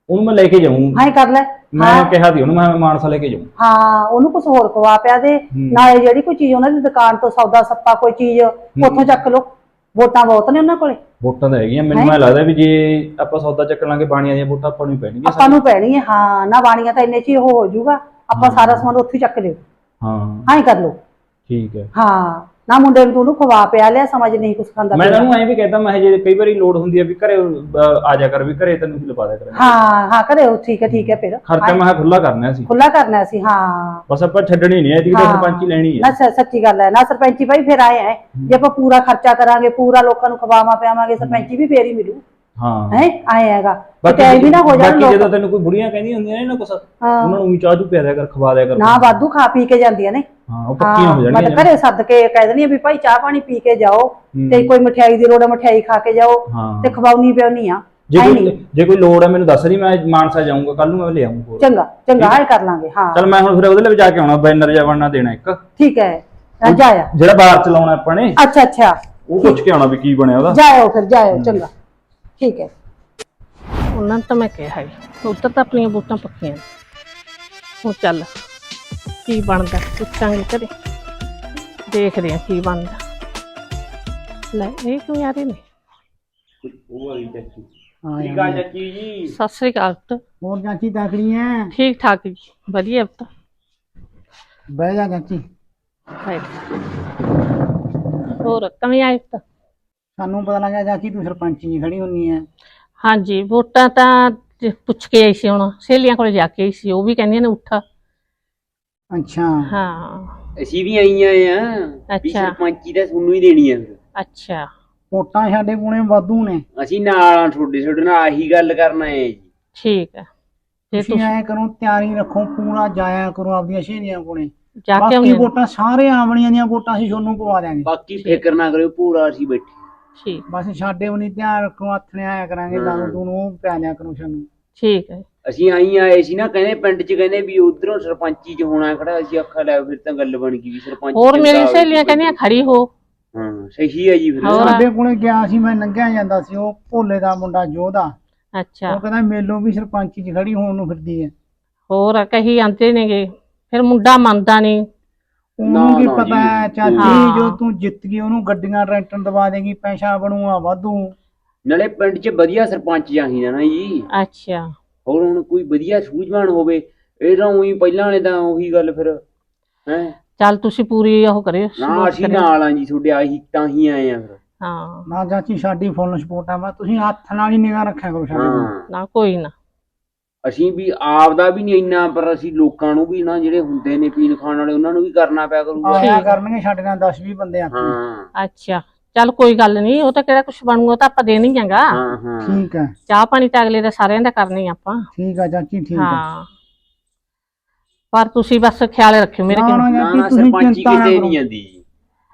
ਉਹਨੂੰ ਮੈਂ ਲੈ ਕੇ ਜਾਊਂ। ਐਂ ਕਰ ਲੈ। ਮੈਂ ਕਿਹਾ ਸੀ ਉਹਨੂੰ ਮੈਂ ਮਾਨਸਾ ਲੈ ਕੇ ਜਾਊਂ। ਹਾਂ ਉਹਨੂੰ ਕੁਝ ਹੋਰ ਖਵਾ ਪਿਆ ਦੇ। ਨਾਲੇ ਜਿਹੜੀ ਕੋਈ ਚੀਜ਼ ਉਹਨਾਂ ਦੀ ਦੁਕਾਨ ਤੋਂ ਸੌਦਾ ਸੱਪਾ ਕੋਈ ਚੀਜ਼ ਉੱਥੋਂ ਚੱਕ ਲਓ। ਵੋਟਾਂ ਬਹੁਤ ਨੇ ਉਹਨਾਂ ਕੋਲੇ। ਵੋਟਾਂ ਤਾਂ ਹੈਗੀਆਂ। ਮੈਨੂੰ ਮੈਂ ਲੱਗਦਾ ਵੀ ਜੇ ਆਪਾਂ ਸੌਦਾ ਚੱਕਣ ਲਾਂਗੇ ਬਾਣੀਆਂ ਦੀਆਂ ਵੋਟਾਂ ਆਪਾਂ ਨੂੰ ਹੀ ਪੈਣਗੀਆਂ ਆਪਾਂ ਨੂੰ ਪੈਣੀ ਹੈ ਹਾਂ। ਨਾ ਬਾਣੀਆਂ ਤਾਂ ਇੰਨੇ ਚ ਹੀ ਉਹ ਹੋ ਜਾਊਗਾ। ਆਪਾਂ ਸਾਰਾ ਸਮਾਨ ਉੱਥੇ ਹੀ ਚੱਕ ਲਿਓ। ਹਾਂ। ਐਂ ਕਰ ਲਓ। ਠੀਕ ਹੈ। ਹਾਂ ਨਾ ਮੁੰਡੇ ਨੂੰ ਤੂੰ ਉਹਨੂੰ ਖਵਾ ਪਿਆ ਲਿਆ ਸਮਝ ਨਹੀਂ ਕੁਝ ਖਾਂਦਾ ਮੈਂ। ਤੁਹਾਨੂੰ ਐਂ ਵੀ ਕਹਿੰਦਾ ਮੈਂ ਜੇ ਕਈ ਵਾਰੀ ਲੋੜ ਹੁੰਦੀ ਹੈ ਵੀ ਘਰੇ ਅਹ, ਆ ਜਾ ਕਰ ਵੀ ਘਰੇ ਤੈਨੂੰ ਹੀ ਲਵਾ ਦਿਆ ਕਰਾਂਗੇ। ਹਾਂ ਹਾਂ ਕਰੇ ਉਹ ਠੀਕ ਹੈ ਠੀਕ ਹੈ ਫਿਰ। ਖਰਚਾ ਮੈਂ ਖੁੱਲਾ ਕਰਨਾ ਸੀ। ਖੁੱਲਾ ਕਰਨਾ ਸੀ ਹਾਂ। ਬਸ ਆਪਾਂ ਛੱਡਣੀ ਨਹੀਂ ਐਦੀ ਤਾਂ ਹਾਂ। ਸਰਪੰਚ ਹੀ ਲੈਣੀ ਨਾ ਹੈ। ਸ- ਸੱਚੀ ਗੱਲ ਹੈ। ਨਾ ਸਰਪੰਚੀ ਭਾਈ ਫਿਰ ਆਏ ਹੈ। ਜੇ ਆਪਾਂ ਪੂਰਾ ਖਰਚਾ ਕਰਾਂਗੇ ਪੂਰਾ ਲੋਕਾਂ ਨੂੰ ਖਵਾਵਾਂ ਪਿਆਵਾਂਗੇ ਸਰਪੰਚੀ ਵੀ ਫੇਰ ਹੀ ਮਿਲੂ। ਹਾਂ। ਹੈ? ਆਏ ਹੈਗਾ। ਤੇ ਐ ਵੀ ਨਾ ਹੋ ਜਾਣ ਬਾਕੀ ਲੋਕ। ਜਦੋਂ ਤੈਨੂੰ ਕੋਈ ਬੁੜੀਆਂ ਕਹਿੰਦੀਆਂ ਹੁੰਦੀਆਂ ਨੇ ਨਾ ਕੁਛ ਹਾਂ। ਉਹਨਾਂ ਨੂੰ ਵੀ ਚਾਹ ਚੂ ਪਿਆ ਦਿਆ ਕਰ ਖਵਾ ਦਿਆ ਕਰ। ਨਾ ਵਾਧੂ ਖਾ ਪੀ ਕੇ ਜਾਂਦੀਆਂ ਨੇ। ਹਾਂ ਉਹ ਪੱਕੀਆਂ ਹੋ ਮੈਂ ਤਾਂ ਜਾਣਗੀਆਂ ਘਰੇ ਸੱਦ ਕੇ ਕਹਿ ਦਿੰਦੀ ਆ ਵੀ ਭਾਈ ਚਾਹ ਪਾਣੀ ਪੀ ਕੇ ਜਾਓ ਤੇ ਕੋਈ ਮਠਿਆਈ ਦੀ ਲੋੜ ਹੈ ਮਠਿਆਈ ਖਾ ਕੇ ਜਾਓ ਹਾਂ। ਤੇ ਖਵਾਉਣੀ ਪਿਆਉਣੀ ਆ। ਜੇ ਐਂ ਕੋਈ। ਜੇ ਕੋਈ ਲੋੜ ਹੈ ਮੈਨੂੰ ਦੱਸ ਨਹੀਂ ਮੈਂ ਮਾਨਸਾ ਜਾਊਂਗਾ ਕੱਲ ਨੂੰ ਮੈਂ ਲੈ ਆਊਂ ਹੋਰ। ਚੰਗਾ ਚੰਗਾ ਹਾਏ ਕਰ ਲਾਂਗੇ ਹਾਂ। ਚਲ ਮੈਂ ਹੁਣ ਫਿਰ ਉਹਦੇ ਲਈ ਜਾ ਕੇ ਆਉਣਾ ਬੈਨਰ ਜਾਂ ਬਣਨਾ ਦੇਣਾ ਇੱਕ। ਠੀਕ ਹੈ ਆ ਜਾਇਆ। ਜਿਹੜਾ ਬਾਹਰ ਚਲਾਉਣਾ ਆਪਾਂ ਨੇ ਅੱਛਾ ਅੱਛਾ। ਉਹ ਪੁੱਛ ਕੇ ਆਉਣਾ ਵੀ ਕੀ ਬਣਿਆ ਉਹਦਾ। ਜਾਇਓ ਫਿਰ ਜਾਇਓ ਚੰਗਾ। ਠੀਕ ਹੈ। ਉਹਨਾਂ ਨੂੰ ਤਾਂ ਮੈਂ ਕਿਹਾ ਹੈ ਉੱਧਰ ਤਾਂ ਆਪਣੀਆਂ ਵੋਟਾਂ ਪੱਕੀਆਂ ਨੇ। ਉਹ ਚੱਲ ਕੀ ਬਣਦਾ ਪੁੱਛਾਂਗੇ ਘਰੇ। ਦੇਖਦੇ ਆ ਕੀ ਬਣਦਾ। ਲੈ ਇਹ ਕਿਉਂ ਯਾਰੇ ਨੇ ਹਾਂ ਯਾਰ। ਸਤਿ ਸ੍ਰੀ ਅਕਾਲ ਪੁੱਤ। ਹੋਰ ਚਾਚੀ ਤਕੜੀ ਐ? ਠੀਕ ਠਾਕ ਜੀ ਵਧੀਆ ਪੁੱਤ। ਬਹਿ ਜਾ ਚਾਚੀ। ਬੈਠ ਹੋਰ ਕਮੀ ਆਈ ਪੁੱਤ? ਸਾਨੂੰ ਪਤਾ ਲੱਗਿਆ ਚਾਚੀ ਤੂੰ ਸਰਪੰਚੀ ਨਹੀਂ ਖੜੀ ਹੁੰਨੀ ਐ ਹਾਂਜੀ ਵੋਟਾਂ ਤਾਂ ਜ- ਪੁੱਛ ਕੇ ਆਈ ਸੀ ਹੁਣ ਸਹੇਲੀਆਂ ਕੋਲ ਜਾ ਕੇ ਆਈ ਸੀ ਉਹ ਵੀ ਕਹਿੰਦੀਆਂ ਨੇ ਉੱਠ। ਅੱਛਾ। ਹਾਂ। ਅਸੀਂ ਵੀ ਆਈਆਂ ਆ ਵੀ ਅੱਛਾ। ਸਰਪੰਚੀ ਤਾਂ ਤੁਹਾਨੂੰ ਹੀ ਦੇਣੀ ਆ। ਫਿਰ ਅੱਛਾ। ਵੋਟਾਂ ਸਾਡੇ ਕੋਲੇ ਵਾਧੂ ਨੇ। ਅਸੀਂ ਨਾਲ ਆ ਤੁਹਾਡੇ ਤੁਹਾਡੇ ਨਾਲ ਆਹੀ ਗੱਲ ਕਰਨਾ ਹੈ ਜੀ। ਠੀਕ ਹੈ ਜੇ ਤੁਸੀਂ ਤੁਸੀਂ ਐ ਕਰੋ ਤਿਆਰੀ ਰੱਖੋ ਪੂਰਾ ਜਾਇਆ ਕਰੋ ਆਪਦੀਆਂ ਸਹੇਲੀਆਂ ਕੋਲੇ। ਜਾ ਕੇ ਬਾਕੀ ਆਉਂਦੇ ਵੋਟਾਂ ਸਾਰੇ ਆਵਣੀਆਂ ਦੀਆਂ ਵੋਟਾਂ ਅਸੀਂ ਤੁਹਾਨੂੰ ਪਵਾ ਦਿਆਂਗੇ। ਬਾਕੀ ਫਿਕਰ ਨਾ ਕਰਿਓ ਪੂਰਾ ਅਸੀਂ ਬੈਠੇ ਠੀਕ। ਬਸ ਸਾਡੇ ਨਹੀਂ ਧਿਆਨ ਰੱਖੋ ਹੱਥ ਨੇ ਆਇਆ ਕਰਾਂਗੇ ਦਾਰੂ ਦੂਨੂੰ ਉਹ ਪੈ ਲਿਆ ਕਰੋ ਸਾਨੂੰ ਠੀਕ ਹੈ। ਅਸੀਂ ਆਈ ਆਏ ਸੀ ਨਾ ਕਹਿੰਦੇ ਪਿੰਡ 'ਚ ਕਹਿੰਦੇ ਵੀ ਉਧਰੋਂ ਸਰਪੰਚੀ 'ਚ ਹੋਣਾ ਖੜਾ ਅਸੀਂ ਅੱਖਾਂ ਲੈ ਫਿਰ ਤਾਂ ਗੱਲ ਬਣ ਗਈ ਵੀ ਸਰਪੰਚ ਹੋਰ ਚੰਗਾ ਹੋਵੇ। ਸਹੇਲੀਆਂ ਕਹਿੰਦੀਆਂ ਖੜੀ ਹੋ। ਹਾਂ ਸਹੀ ਹੈ ਜੀ ਫਿਰ। ਹੋਰ? ਸਾਡੇ ਕੋਲੇ ਗਿਆ ਸੀ ਮੈਂ ਲੰਘਿਆ ਜਾਂਦਾ ਸੀ ਉਹ ਭੋਲੇ ਦਾ ਮੁੰਡਾ ਜੋਧਾ। ਅੱਛਾ। ਉਹ ਕਹਿੰਦਾ ਮੇਲੋਂ ਵੀ ਸਰਪੰਚੀ 'ਚ ਖੜੀ ਹੋਣ ਨੂੰ ਫਿਰਦੀ ਐ ਹੋਰ ਕਹੀ ਆਂਦੇ ਨੇਗੇ ਫਿਰ ਮੁੰਡਾ ਮੰਨਦਾ ਨਹੀਂ। ਉਹਨੂੰ ਕੀ ਨਾ ਪਤਾ ਹੈ ਚਾਚੀ ਹਾਂ। ਜੋ ਤੂੰ ਜਿੱਤ ਗਈ ਉਹਨੂੰ ਗੱਡੀਆਂ ਟਰੈਕਟਰ ਦਵਾ ਦੇਗੀ ਪੈਸਾ ਬਣੂਗਾ ਵਾਧੂ। ਨਾਲੇ ਪਿੰਡ 'ਚ ਵਧੀਆ ਸਰਪੰਚ ਚਾਹੀਦਾ ਨਾ ਜੀ। ਅੱਛਾ। ਹੋਰ ਹੁਣ ਕੋਈ ਵਧੀਆ ਸੂਝਵਾਨ ਹੋਵੇ ਇਹ ਤਾਂ ਉਹੀ ਪਹਿਲਾਂ ਵਾਲੇ ਤਾਂ ਉਹੀ ਗੱਲ ਫਿਰ ਹੈ? ਚੱਲ ਤੁਸੀਂ ਪੂਰੀ ਉਹ ਕਰਿਓ ਨਾ support ਅਸੀਂ ਕਰਿਓ। ਨਾਲ ਆ ਜੀ ਤੁਹਾਡੇ ਆਹੀ ਤਾਂ ਹੀ ਆਏ ਆ ਫਿਰ। ਹਾਂ। ਨਾ ਚਾਚੀ ਸਾਡੀ ਫੁੱਲ ਸਪੋਰਟ ਆ ਬਸ ਤੁਸੀਂ ਹੱਥ ਨਾਲ ਹੀ ਨਿਗਾਹ ਰੱਖਿਆ ਕਰੋ ਸਾਡੇ ਹਾਂ। ਨਾ ਕੋਈ ਨਾ। ਅਸੀਂ ਵੀ ਆਪ ਦਾ ਵੀ ਨਹੀਂ ਇੰਨਾ ਪਰ ਅਸੀਂ ਲੋਕਾਂ ਨੂੰ ਵੀ ਨਾ ਜਿਹੜੇ ਹੁੰਦੇ ਨੇ ਪੀਣ ਖਾਣ ਵਾਲੇ ਉਹਨਾਂ ਨੂੰ ਵੀ ਕਰਨਾ ਪਿਆ ਕਰੂਗਾ। ਆਇਆ ਕਰਨਗੇ ਨਾਲ 10 20 ਬੰਦੇ ਆਪਣੇ ਹਾਂ। ਅੱਛਾ ਚੱਲ ਕੋਈ ਗੱਲ ਨਹੀਂ ਉਹ ਤਾਂ ਕਿਹੜਾ ਕੁਝ ਬਣੂਗਾ ਤਾਂ ਆਪਾਂ ਦੇਣੀ ਹੈਗਾ। ਹਾਂ ਹਾਂ। ਠੀਕ ਹੈ। ਚਾਹ ਪਾਣੀ ਤਾਂ ਅਗਲੇ ਦਾ ਸਾਰਿਆਂ ਦਾ ਕਰਨੀ ਆਪਾਂ। ਠੀਕ ਹੈ ਚਾਚੀ ਠੀਕ ਹੈ ਹਾਂ। ਪਰ ਤੁਸੀਂ ਬਸ ਖਿਆਲ ਰੱਖਿਓ ਮੇਰੇ ਨਾ ਕੋਲ। ਨਾ ਨਾ ਚਾਚੀ ਨਾ ਤੁਸੀਂ ਸਰਪੰਚੀ ਚਿੰਤਾ ਨਾ ਕਿਤੇ ਕਰੋ। ਨਹੀਂ ਜਾਂਦੀ ਜੀ।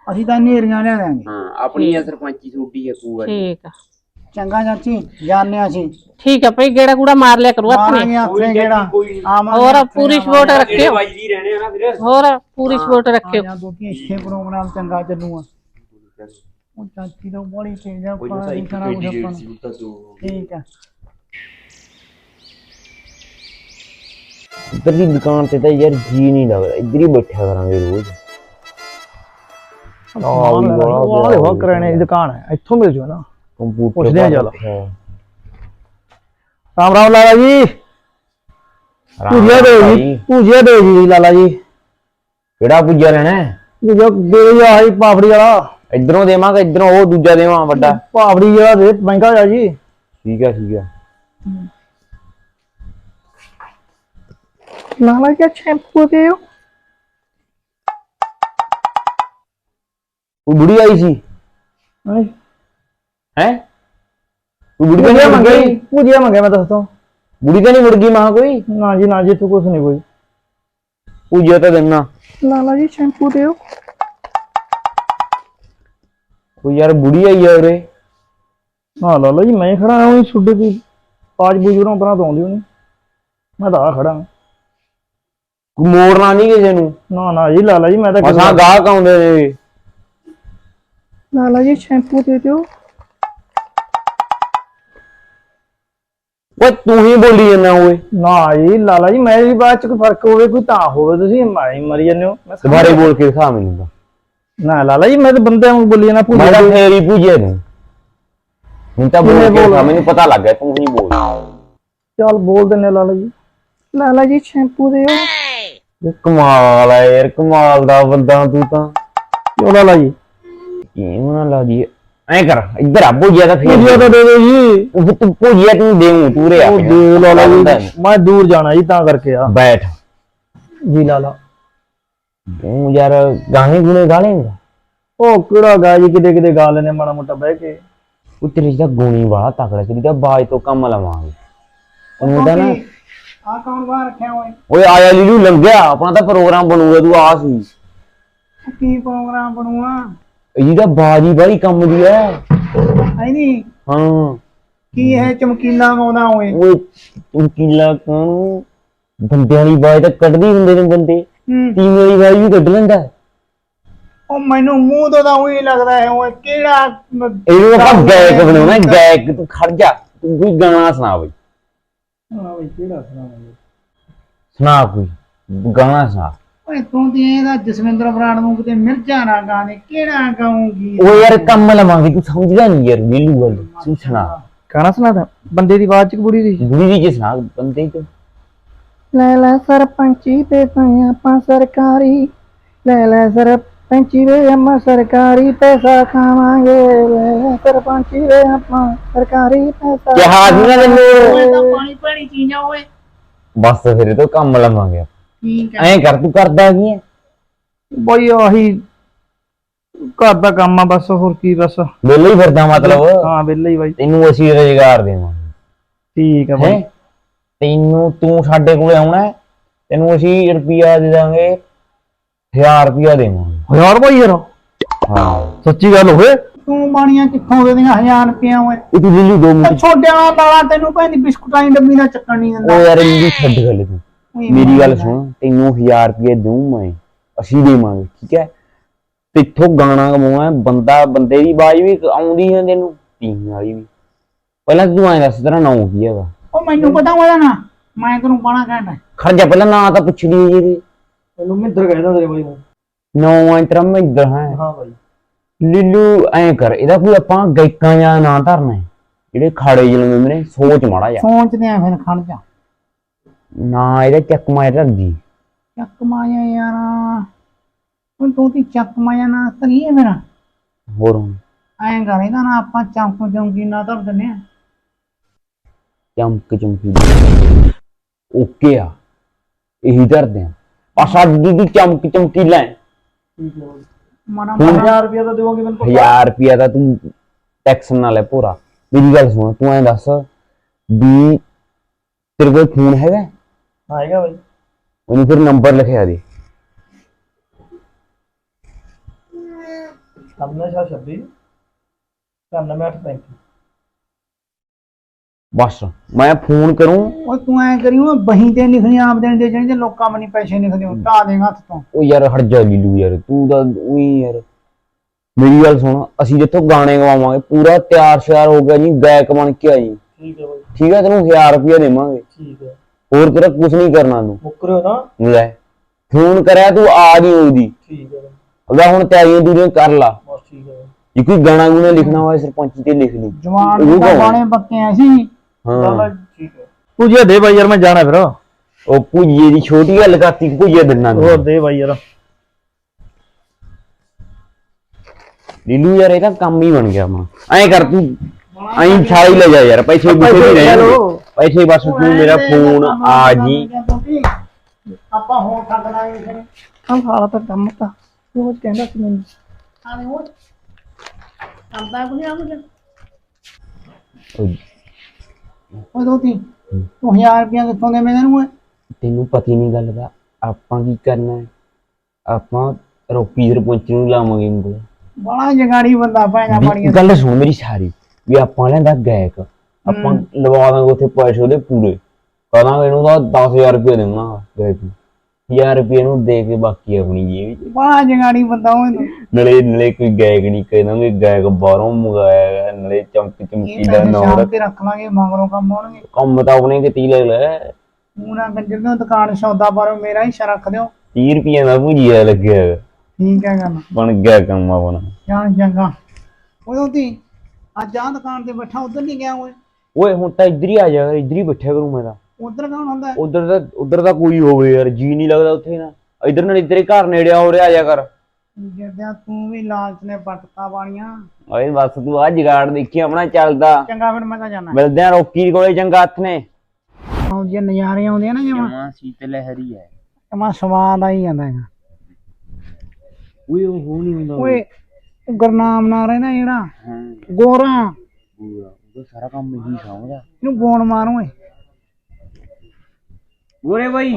ਅਸੀਂ ਤਾਂ ਨੇਰੀਆਂ ਲਿਆ ਦਾਂਗੇ ਹਾਂ ਆਪਣੀ ਆ ਸਰਪੰਚੀ ਤੁਹਾਡੀ ਹੈ ਕੂਆ ਠੀਕ ਆ। ਚੰਗਾ ਚਾਚੀ ਜਾਣਿਆ ਅਸੀਂ। ਠੀਕ ਆ ਭਈ ਗੇੜਾ ਗੂੜਾ ਮਾਰ ਲਿਆ ਕਰੂ ਮਾਰਾਂਗੇ ਆਪਣੇ ਹੱਥੇ ਜਿਹੜਾ ਆਵਾਂਗੇ ਹੋਰ ਪੂਰੀ। ਸਪੋਰਟ ਰੱਖਿਓ। ਵੱਜਦੀ ਰਹਿਣੇ ਆ ਨਾ ਹੋਰ ਪੂਰੀ ਸਪੋਰਟ ਰੱਖਿਓ। ਆਇਆ ਕਿਉਂਕਿ ਇੱਥੇ ਪ੍ਰੋਗਰਾਮ ਚੰਗਾ ਚੱਲੂਗਾ ਉਹ ਚਾਚੀ ਦਾ ਬੜੀ ਤੇਜ਼ ਆ ਪਾਣੀ ਸਾਰਾ ਕੁਝ ਆਪਾਂ ਨੂੰ। ਠੀਕ ਹੈ ਇੱਧਰ ਦੀ ਦੁਕਾਨ ਤੇ ਤਾਂ ਯਾਰ ਜੀ ਨਹੀਂ ਲੱਗਦਾ। ਇੱਧਰ ਹੀ ਬੈਠਿਆ ਕਰਾਂਗੇ ਰੋਜ਼। ਆਹ ਵੀ ਬੜਾ ਦੇਖੋ ਕਰਿਆਨੇ ਦੀ ਦੁਕਾਨ ਹੈ। ਇੱਥੋਂ ਮਿਲ ਜੂ ਨਾ। ਕੰਪਿਊਟਰ ਪੁੱਛਦੇ ਆ ਚੱਲ। ਬੈਠਿਆ। ਰਾਮ ਰਾਮ ਲਾਲਾ ਜੀ। ਭੁਜੀਆ ਭਾਈ। ਜੀ ਭੁਜੀਆ ਦਿਓ ਜੀ ਲਾਲਾ ਜੀ। ਕਿਹੜਾ ਪੁੱਜਿਆ ਲੈਣਾ? ਹੈ? ਦੂਜਾ ਦੇ ਆਹੀ ਪਾਪੜੀ ਵਾਲਾ। ਇੱਧਰੋਂ ਦੇਵਾਂਗਾ ਇੱਧਰੋਂ ਉਹ ਦੂਜਾ ਦੇਵਾਂ ਵੱਡਾ। ਪਾਪੜੀ ਵਾਲਾ ਦੇ ਮਹਿੰਗਾ ਆ ਜੀ। ਠੀਕ ਆ ਠੀਕ ਆ। ਲਾਲਾ ਜੀ ਸ਼ੈਂਪੂ ਦਿਓ। ਕੋਈ ਬੁੜੀ ਆਈ ਸੀ? ਹਾਂ ਹੈ? ਕੋਈ ਬੁੜੀ ਤਾਂ ਪੂਜਾ ਨਹੀਂ ਮੰਗਿਆ ਮੰਗੀ ਜੀ ਪੂਜਾ ਮੰਗਿਆ ਮੈਂ ਦੱਸਦਾ। ਬੁੜੀ ਤਾਂ ਨਹੀਂ ਮੁੜ ਗਈ ਮਾਂ ਕੋਈ? ਨਾ ਜੀ ਨਾ ਜੀ ਇੱਥੇ ਕੁਛ ਨਹੀਂ ਕੋਈ। ਪੂਜਿਆ ਤਾਂ ਦੇਣਾ ਲਾਲਾ ਜੀ ਸ਼ੈਂਪੂ ਦਿਓ। ਕੋਈ ਯਾਰ ਬੁੜੀ ਆਈ ਆ ਉਰੇ। ਹਾਂ ਲਾਲਾ ਜੀ ਮੈਂ ਖੜਾ ਹਾਂ ਛੁੱਡੇ ਦੀ ਪਾਜ ਬੁਜੂਰਾਂ ਪਰਾਂ ਤੋਂ ਆਉਂਦੀ ਹੋਣੀ। ਮੈਂ ਤਾਂ ਆ ਖੜਾ ਹਾਂ। ਕੋਈ ਮੋੜਨਾ ਨਹੀਂ ਕਿਸੇ ਨੂੰ। ਨਾ ਨਾ ਜੀ ਲਾਲਾ ਜੀ ਮੈਂ ਤਾਂ ਮਸਾਂ ਗਾਹਕ ਆਉਂਦੇ ਨੇ। ਲਾਲਾ ਜੀ ਸ਼ੈਂਪੂ ਦੇ ਦਿਓ। ਓਏ ਤੂੰ ਹੀ ਬੋਲੀ ਜਾਂਦਾ ਓਏ। ਨਾ ਜੀ ਲਾਲਾ ਜੀ ਮੈਂ ਵੀ ਬਾਅਦ ਚ ਕੋਈ ਫ਼ਰਕ ਹੋਵੇ ਕੋਈ ਤਾਂ ਹੋਵੇ ਤੁਸੀਂ ਮਾਰੀ ਮਰੀ ਜਾਂਦੇ ਹੋ। ਮੈਂ ਸਮਝ- ਦੁਬਾਰੇ ਬੋਲ ਕੇ ਦਿਖਾ ਮੈਨੂੰ ਤਾਂ। ਨਾ ਲਾਲਾ ਜੀ ਮੈਂ ਤਾਂ ਬੰਦੇ ਨੂੰ ਬੋਲੀ ਜਾਣਾ ਮੈਂ ਤਾਂ ਪੂਜਾ ਫੇਰ ਹੀ ਪੂਜਿਆ ਤੂੰ ਹੁਣ ਤਾਂ ਬੋਲ ਕੇ? ਦਿਖਾ ਮੈਨੂੰ ਪਤਾ ਲੱਗ ਗਿਆ ਤੂੰ ਹੀ ਬੋਲ। ਚੱਲ ਬੋਲ ਦਿੰਨੇ ਲਾਲਾ ਜੀ। ਲਾਲਾ ਜੀ ਸ਼ੈਂਪੂ ਦਿਓ। ਇਹ ਕਮਾਲ ਆ ਯਾਰ ਕਮਾਲ ਦਾ ਬੰਦਾ ਤੂੰ ਤਾਂ। ਚਲੋ ਲਾਲਾ ਜੀ? ਕੀ ਮਨਾ ਲਾ ਦੀ ਐ ਕਰ ਇੱਧਰ ਆ ਭੁਜਿਆ ਤਾਂ ਫੇਰ ਪੂਜਾ ਤਾਂ ਦੇ ਦਿਓ ਜੀ। ਉਹ ਤੂੰ ਭੁਜਿਆ ਤੂੰ ਦੇਉ ਪੂਰੇ ਆ ਉਹ ਦੇ ਲਾਲਾ ਜੀ ਮੈਂ ਦੂਰ ਜਾਣਾ ਜੀ ਤਾਂ ਕਰਕੇ ਆ। ਬੈਠ। ਜੀ ਲਾਲਾ ਤੂੰ ਯਾਰ ਗਾਣੇ ਗੁਣੇ ਗਾ ਲੇਂਗਾ? ਉਹ ਕਿਹੜਾ ਗਾ ਜੀ ਕਿਤੇ ਕਿਤੇ ਗਾ ਲੈਨੇ ਮਾੜਾ ਮੋਟਾ ਬਹਿ ਕੇ। ਉਹ ਤੇਰੀ ਤਾਂ ਗੁਣੀ ਵਾਲਾ ਤਕੜਾ ਤੇਰੀ ਤਾਂ ਬਾਜ ਤੋਂ ਕੰਮ ਲਵਾਂਗੇ। ਤੂੰ ਤਾਂ ਨਾ? ਆ ਕੌਣ ਬਾਹਰ ਰੱਖਿਆ ਹੋਏ ਓਏ ਆਇਆ ਲੀਲੂ ਲੰਘਿਆ ਆਪਣਾ ਤਾਂ ਪ੍ਰੋਗਰਾਮ ਬਣੂਗਾ ਤੂੰ ਆ ਸੀ। ਕੀ ਪ੍ਰੋਗਰਾਮ ਬਣੂਆ? ਇਹਦੀ ਬਾਜੀ ਬਾਈ ਕੰਮ ਦੀ ਐ। ਐ ਨਹੀਂ ਹਾਂ। ਕੀ ਇਹ ਚਮਕੀਲਾ ਗਾਉਂਦਾ ਹੋਏ ਓਏ ਤੂੰ ਕਿਲਾ ਕਾਨੂੰ ਬੰਦਿਆਂ ਦੀ ਬਾਜ ਤਾਂ ਕੱਢਦੀ ਹੁੰਦੇ ਨੇ ਬੰਦੇ। ਹੂੰ। ਵਾਲੀ ਬਾਜ ਵੀ ਕੱਢ ਲੈਂਦਾ। ਉਹ ਮੈਨੂੰ ਮੂੰਹ ਤੋਂ ਤਾਂ ਉਹੀ ਲੱਗਦਾ ਹੈ ਓਏ ਕਿਹੜਾ ਮ- ਇਹਨੂੰ ਆਪਾਂ ਗਾਇਕ ਬਣਾਉਣਾ ਗਾਇਕ ਤੂੰ ਖੜ ਜਾ ਤੂੰ ਕੋਈ ਗਾਣਾ ਸੁਣਾ ਬਈ। ਹਾਂ ਬਈ ਕਿਹੜਾ ਸੁਣਾਵਾਂਗੇ ਸੁਣਾ ਕੋਈ ਗਾਣਾ ਸੁਣਾ। ਓਏ ਤੂੰ ਤੇ ਇਹਦਾ ਜਸਵਿੰਦਰ ਬਰਾੜ ਨੂੰ ਕਿਤੇ ਮਿਰਜਾ ਨਾ ਗਾਣੇ ਕਿਹੜਾ ਗਾਉਂਗੀ ਉਹ ਯਾਰ ਕੰਮ ਲਵਾਂਗੇ ਤੂੰ ਸਮਝਦਾ ਨਹੀਂ ਯਾਰ ਲੀਲੂ ਗੱਲ ਤੂੰ ਸੁਣਾ। ਗਾਣਾ ਸੁਣਾਦਾ ਬੰਦੇ ਦੀ ਆਵਾਜ਼ ਚ ਕਿ ਬੁੜੀ ਦੀ? ਬੁੜੀ ਦੀ ਕੀ ਸੁਣਾ ਬੰਦੇ ਚ। ਲੈ ਲੈ ਸਰਪੰਚੀ ਤੇ ਤਾਂ ਆਪਾਂ ਸਰਕਾਰੀ ਲੈ ਲੈ ਸਰਪੰਚੀ ਵੇ ਆਪਾਂ ਸਰਕਾਰੀ ਪੈਸਾ ਖਾਵਾਂਗੇ ਲੈ ਲੈ ਸਰਪੰਚੀ ਵੇ ਆਪਾਂ ਸਰਕਾਰੀ ਪੈਸਾ ਕਿਹਾ ਸੀ ਨਾ ਓਏ ਤਾਂ ਤੈਨੂੰ ਪਾਣੀ ਪਾਣੀ ਚੀਜ਼ਾਂ ਓਏ। ਬਸ ਫਿਰ ਇਹ ਤੋਂ ਕੰਮ ਲਵਾਂਗੇ ਠੀਕ ਹੈ ਐਂ ਕਰ ਤੂੰ ਕਰਦਾ ਕੀ ਹੈ ਬਈ ਆਹੀ ਘਰ ਦਾ ਕੰਮ ਆ ਬਸ ਹੋਰ ਕੀ ਬਸ। ਵਿਹਲੇ ਹੀ ਫਿਰਦਾ ਮਤਲਬ? ਹਾਂ ਵਿਹਲੇ ਹੀ ਬਾਈ। ਤੈਨੂੰ ਅਸੀਂ ਰੁਜ਼ਗਾਰ ਦੇਵਾਂਗੇ। ਠੀਕ ਆ ਹੈ? ਬਾਈ ਤੈਨੂੰ ਤੂੰ ਸਾਡੇ ਕੋਲੇ ਆਉਣਾ ਹੈ, ਤੈਨੂੰ ਅਸੀਂ ਰੁਪਿਆ ਦੇ ਦਾਂਗੇ 1000 ਰੁਪਿਆ ਦੇਵਾਂਗੇ। ਹਜ਼ਾਰ ਬਾਈ ਯਾਰ। ਹਾਂ। ਸੱਚੀ ਗੱਲ ਹੋਵੇ। ਤੂੰ ਬਾਣੀਆਂ ਕਿੱਥੋਂ ਦੇ ਦੀਆਂ 1000 ਰੁਪਇਆ ਓਏ? ਇਹ ਤੂੰ ਲੀਲੂ ਦੋ ਮਿੰਟ। ਛੋਡਿਆਂ ਵਾਲਾ ਤੈਨੂੰ ਕਹਿੰਦੀ ਬਿਸਕੁਟਾਂ ਦੀ ਡੱਬੀ ਦਾ ਚੱਕਣ ਨਹੀਂ ਦਿੰਦਾ। ਉਹ ਯਾਰ ਲੀਲੂ ਛੱਡ ਗੱਲ ਤੂੰ। ਮੇਰੀ ਗੱਲ ਸੁਣ ਤੈਨੂੰ 1000 ਰੁਪਏ ਦਊਂ ਮੈਂ ਅਸੀਂ ਦੇਵਾਂਗੇ ਠੀਕ ਹੈ? ਤੇਥੋਂ ਗਾਣਾ ਗਵਾਉਣਾ ਬੰਦਾ ਬੰਦੇ ਦੀ ਬਾਜ ਵੀ ਆਉਂਦੀ ਹੈ ਤੈਨੂੰ ਟੀਮ ਵਾਲੀ ਵੀ। ਪਹਿਲਾਂ ਤੂੰ ਐਂ ਦੱਸ ਤੇਰਾ ਨਾਮ ਕੀ ਹੈਗਾ? ਉਹ ਮੈਨੂੰ ਪਤਾ ਉਹਦਾ ਨਾ ਮੈਂ ਤੈਨੂੰ ਬਾਣਾ ਕਹਿਣਾ। ਖੜ ਜਾ ਪਹਿਲਾਂ ਨਾਂ ਤਾਂ ਪੁੱਛ ਲਈ ਜੀ ਮੈਨੂੰ ਮਿੰਦਰ ਕਹਿੰਦਾ ਤੇਰੇ ਬਾਈ ਨੂੰ। ਨਾਮ ਐਂ ਤੇਰਾ ਮਹਿੰਦਰ ਹੈ। ਹਾਂ ਬਾਈ। ਲੀਲੂ ਐਂ ਕਰ ਇਹਦਾ ਕੋਈ ਆਪਾਂ ਗਾਇਕਾਂ ਜਾਂ ਨਾਂ ਧਰਨਾ ਜਿਹੜੇ ਖਾੜੇ ਜਲੰਦੇ ਨੇ ਸੋਚ ਮਾੜਾ ਜਾ ਸੋਚਦੇ ਆ ਫਿਰ ਖੜ ਜਾ। ਨਾ ਇਹਦਾ ਚੱਕ ਮਾਰ ਰੱਦੀ ਚੱਕ ਮਾਇਆ ਯਾਰ। ਹੁਣ ਤੂੰ ਤੀ ਚੱਕ ਮਾਇਆ ਨਾ ਕਰੀਏ ਮੇਰਾ ਹੋਰ ਹੁਣ? ਐਂ ਕਰ ਇਹਦਾ ਨਾ ਆਪਾਂ ਚੰਪ ਚੰਗੀ ਨਾ ਧਰ ਦਿੰਨੇ ਆ। ਚਮਕ ਚਮਕੀ ਓਕੇ ਆ। ਇਹੀ ਧਰਦੇ ਆ। ਆ ਸਾਡੀ ਦੀ ਚਮਕ ਚਮਕੀ ਲੈ। ਮਨਾ ਹੁਣ- 1000 ਰੁਪਏ ਤਾਂ ਦੇਵੋਗੇ ਮੈਨੂੰ ਪੱਕਾ? 1000 ਰੁਪਿਆ ਤਾਂ ਤੂੰ ਟੈਕਸ ਨਾਲ ਲੈ ਪੂਰਾ ਮੇਰੀ ਗੱਲ ਸੁਣ ਤੂੰ ਐਂ ਦੱਸ ਵੀ ਤੇਰੇ ਕੋਲ ਫੋਨ ਹੈਗਾ? ਹੈਗਾ ਬਾਈ। ਉਹਨੂੰ ਫਿਰ ਨੰਬਰ ਲਿਖਿਆ ਦੇ। 9726 9835 ਬਸ ਮੈਂ ਫੋਨ ਕਰੂੰ। ਉਹ ਤੂੰ ਐਂ ਕਰੀ ਉਹ ਬਹੀਂ ਤੇ ਲਿਖਣੀ ਆਪ ਦੇਣ ਦੇ ਜਿਹੜੇ ਲੋਕਾਂ ਮਨੀ ਪੈਸੇ ਲਿਖਦੇ ਹੋ ਢਾ ਦੇਗਾ ਹੱਥ ਤੋਂ। ਉਹ ਯਾਰ ਹਟ ਜਾ ਲੀਲੂ ਯਾਰ ਤੂੰ ਤਾਂ ਉਹੀ ਯਾਰ। ਮੇਰੀ ਗੱਲ ਸੁਣ ਅਸੀਂ ਜਿੱਥੋਂ ਗਾਣੇ ਗਵਾਵਾਂਗੇ ਪੂਰਾ ਤਿਆਰ ਸ਼ਿਆਰ ਹੋ ਗਿਆ ਜੀ ਗਾਇਕ ਬਣ ਕੇ ਆਈ। ਠੀਕ ਹੈ ਬਾਈ। ਠੀਕ ਹੈ ਤੈਨੂੰ 1000 ਰੁਪਇਆ ਦੇਵਾਂਗੇ। ਠੀਕ ਹੈ। ਹੋਰ ਤੇਰਾ ਕੁਝ ਨਹੀਂ ਕਰਨਾ ਨੂੰ ਮੁੱਕਰ ਨਾ ਲੈ ਫੋਨ ਕਰਿਆ ਤੂੰ ਆ ਨਹੀਂ ਉਹਦੀ। ਠੀਕ ਹੈ। ਅਗਾ ਹੁਣ ਤਿਆਰੀਆਂ ਦੂਰੀਆਂ ਕਰ ਲਾ। ਠੀਕ ਹੈ। ਜੇ ਗਾਣਾ ਗੁਣਾ ਲਿਖਣਾ ਹੋਵੇ ਸਰਪੰਚੀ ਤੇ ਲਿਖ ਲਈ। ਜਵਾਨ ਗਾਣੇ ਪੱਕੇ ਆ ਸੀ ਹਾਂ। ਠੀਕ ਹੈ। ਪੁੱਜੇ ਦੇ ਬਾਈ ਯਾਰ ਮੈਂ ਜਾਣਾ ਫਿਰ। ਉਹ ਪੁੱਜੇ ਦੀ ਛੋਟੀ ਗੱਲ ਕਰਤੀ ਪੁੱਜੇ ਦਿਨਾਂ ਨੂੰ ਹੋਰ ਦੇ ਬਾਈ ਯਾਰ। ਲੀਲੂ ਯਾਰ ਇਹਦਾ ਕੰਮ ਹੀ ਬਣ ਗਿਆ ਮਾਂ ਐਂ ਕਰ ਤੂੰ ਐਂ ਛਾਈ ਲੈ ਜਾ ਯਾਰ ਪੈਸੇ ਬੁਸੇ ਨਹੀਂ ਰਹੇ ਪੈਸੇ ਬਸ ਤੂੰ ਮੇਰਾ ਫੋਨ ਆ ਜੀ। ਆਪਾਂ ਹੋਰ ਠੱਗ ਲਾਂਗੇ ਫਿਰ ਆ ਸਾਲਾ ਤਾਂ ਕੰਮ ਤਾਂ। ਉਹ ਕਹਿੰਦਾ ਸੀ ਮੈਨੂੰ। ਆਲੇ ਹੋਰ। ਕਰਦਾ ਕੋਈ ਆ ਕੁਝ ਉਹ ਦੋਤੀ ਤੂੰ 1000 ਰੁਪਇਆ ਕਿੱਥੋਂ ਦੇ ਮੈਨੂੰ ਓਏ ਤੈਨੂੰ ਪਤੀ ਨਹੀਂ ਗੱਲ ਦਾ। ਆਪਾਂ ਕੀ ਕਰਨਾ ਹੈ? ਆਪਾਂ ਰੋਕੀ ਸਰਪੰਚ ਨੂੰ ਲਾਵਾਂਗੇ ਉਂਗਲ ਬੜਾ ਜਗਾੜੀ ਬੰਦਾ ਪੈਣਾ ਵੀ ਪਾਣੀਆਂ ਗੱਲ ਸੁਣ ਮੇਰੀ ਸਾਰੀ। ਵੀ ਆਪਾਂ ਲੈਂਦਾ ਗਾਇਕ। ਆਪਾਂ ਲਵਾ ਦਾਂਗੇ ਉੱਥੇ ਪੈਸੇ ਉਹਦੇ ਪੂਰੇ। ਕਹਾਂਗੇ ਇਹਨੂੰ ਤਾਂ 10000 ਰੁਪਏ ਦੇਵਾਂਗਾ ਗਾਇਕ ਨੂੰ 1000 ਰੁਪਏ ਨੂੰ ਦੇ ਕੇ ਬਾਕੀ ਆਪਣੀ ਜੇਬ ਚ। ਬੜਾ ਜਗਾੜੀ ਬੰਦਾ ਤੂੰ ਨਲੇ ਨਲੇ ਕੋਈ ਗਾਇਕ ਨਹੀਂ ਕਹਿੰਦਾਂਗੇ ਗਾਇਕ ਬਾਹਰੋਂ ਮੰਗਾਇਆ ਹੈ, ਨਲੇ ਚਮਕ ਚਮਕੀ ਦਾ ਨੌਰ ਸ਼ਾਮ ਤੇ ਰੱਖ ਲਾਂਗੇ ਮਗਰੋਂ ਕੰਮ ਆਉਣਗੇ। ਕੰਮ ਤਾਂ ਆਪਣੇ ਕਿਤੇ ਲੈ ਲੈ। ਤੂੰ ਨਾ ਕੰਜਰ ਨੂੰ ਦੁਕਾਨ ਸੌਦਾ ਬਾਰੋ ਮੇਰਾ ਹਿੱਸਾ ਰੱਖ ਦਿਓ। 30 ਰੁਪਏ ਦਾ ਭੁਜੀਆ ਲੱਗਿਆ ਹੈਗਾ। ਠੀਕ ਹੈ ਗੱਲ। ਬਣ ਗਿਆ ਕੰਮ ਆਪਣਾ। ਜਾਨ ਚੰਗਾ। ਓਏ ਦੋਤੀ ਅੱਜ ਆਹ ਦੁਕਾਨ ਤੇ ਬੈਠਾ ਉਧਰ ਨਹੀਂ ਗਿਆ ਓਏ। ਓਏ ਹੁਣ ਤਾਂ ਇੱਧਰ ਹੀ ਆ ਜਾ ਇੱਧਰ ਹੀ ਬੈਠਿਆ ਕਰੂੰ ਮੈਂ ਤਾਂ। ਉਧਰ ਕੌਣ ਹੁੰਦਾ ਹੈ? ਉਧਰ ਦਾ ਉਧਰ ਦਾ ਕੋਈ ਹੋਵੇ ਯਾਰ ਜੀ ਨਹੀਂ ਲੱਗਦਾ ਉੱਥੇ ਨਾ। ਇੱਧਰ ਨਾਲ ਇੱਧਰ ਹੀ ਘਰ ਨੇੜੇ ਹੋ ਰਿਹਾ ਆ ਜਾ ਕਰ। ਜਿੱਦਿਆਂ ਤੂੰ ਵੀ ਲਾਲਚ ਨੇ ਪੱਟਤਾ ਬਾਣੀਆਂ ਓਏ ਬਸ ਤੂੰ ਆ ਜਗਾੜ ਦੇਖੀ ਆਪਣਾ ਚੱਲਦਾ। ਚੰਗਾ ਫਿਰ ਮੈਂ ਤਾਂ ਜਾਣਾ। ਮਿਲਦੇ ਆ ਰੋਕੀ ਕੋਲੇ ਚੰਗਾ ਹੱਥ ਨੇ। ਆਉਂ ਜੇ ਨਜ਼ਾਰੇ ਆਉਂਦੇ ਆ ਨਾ ਜਮਾ ਜਮਾ ਸੀਤ ਲਹਿਰੀ ਹੈ। ਜਮਾ ਸਵਾਦ ਆਈ ਜਾਂਦਾ ਹੈਗਾ। ਓਏ ਉਹ ਹੋ ਨਹੀਂ ਹੁੰਦਾ। ਓਏ ਉਹ ਗੁਰਨਾਮ ਨਾਲ ਰਹਿੰਦਾ ਜਿਹੜਾ। ਹਾਂ। ਗੋਰਾ। ਪੂਰਾ ਉਹ ਸਾਰਾ ਕੰਮ ਇਹੀ ਸਮਝਦਾ ਇਹਨੂੰ ਗੋਣ ਮਾਰ ਓਏ। ਗੋਰੇ ਬਾਈ।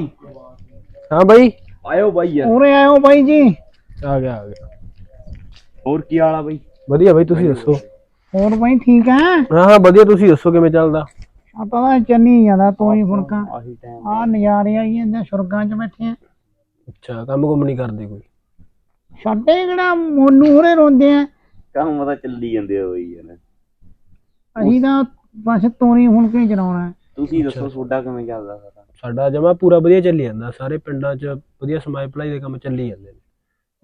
ਹਾਂ ਬਾਈ। ਆਇਓ ਬਾਈ ਯਾਰ। ਉਰੇ ਆਇਓ ਬਾਈ ਜੀ। ਆ ਗਿਆ ਆ ਗਿਆ। ਹੋਰ ਕੀ ਹਾਲ ਆ ਬਾਈ? ਵਧੀਆ ਬਾਈ ਤੁਸੀਂ ਦੱਸੋ? ਹੋਰ ਬਾਈ ਠੀਕ ਹੈ ਹਾਂ ਹਾਂ ਵਧੀਆ ਤੁਸੀਂ ਦੱਸੋ ਕਿਵੇਂ ਚੱਲਦਾ? ਆਪਾਂ ਤਾਂ ਚੰਨੀ ਜਾਂਦਾ ਤੂੰ ਹੀ ਆਹੀ ਟਾਈਮ ਆ ਨਜ਼ਾਰੇ ਆਈ ਜਾਂਦੇ ਸੁਰਗਾਂ 'ਚ ਬੈਠੇ ਆ। ਅੱਛਾ ਕੰਮ ਕੁੰਮ ਨਹੀਂ ਕਰਦੇ ਕੋਈ? ਸਾਡੇ ਕਿਹੜਾ ਮੋਨੂ ਹੋਰੇ ਰੋਂਦੇ ਆ? ਕੰਮ ਤਾਂ ਚੱਲੀ ਜਾਂਦੇ ਆ ਬਾਈ ਯਾਰ। ਅਸੀਂ ਤਾਂ ਬਸ ਤੋਰੀ ਫੁਲਕੇ ਚਲਾਉਣਾ ਹੈ। ਤੁਸੀਂ ਦੱਸੋ ਤੁਹਾਡਾ ਕਿਵੇਂ ਚੱਲਦਾ ਸਾਰਾ? ਸਾਡਾ ਜਮਾ ਪੂਰਾ ਵਧੀਆ ਚੱਲੀ ਜਾਂਦਾ ਸਾਰੇ ਪਿੰਡਾਂ 'ਚ ਵਧੀਆ ਸਮਾਜ ਭਲਾਈ ਦੇ ਕੰਮ ਚੱਲੀ ਜਾਂਦੇ ਨੇ।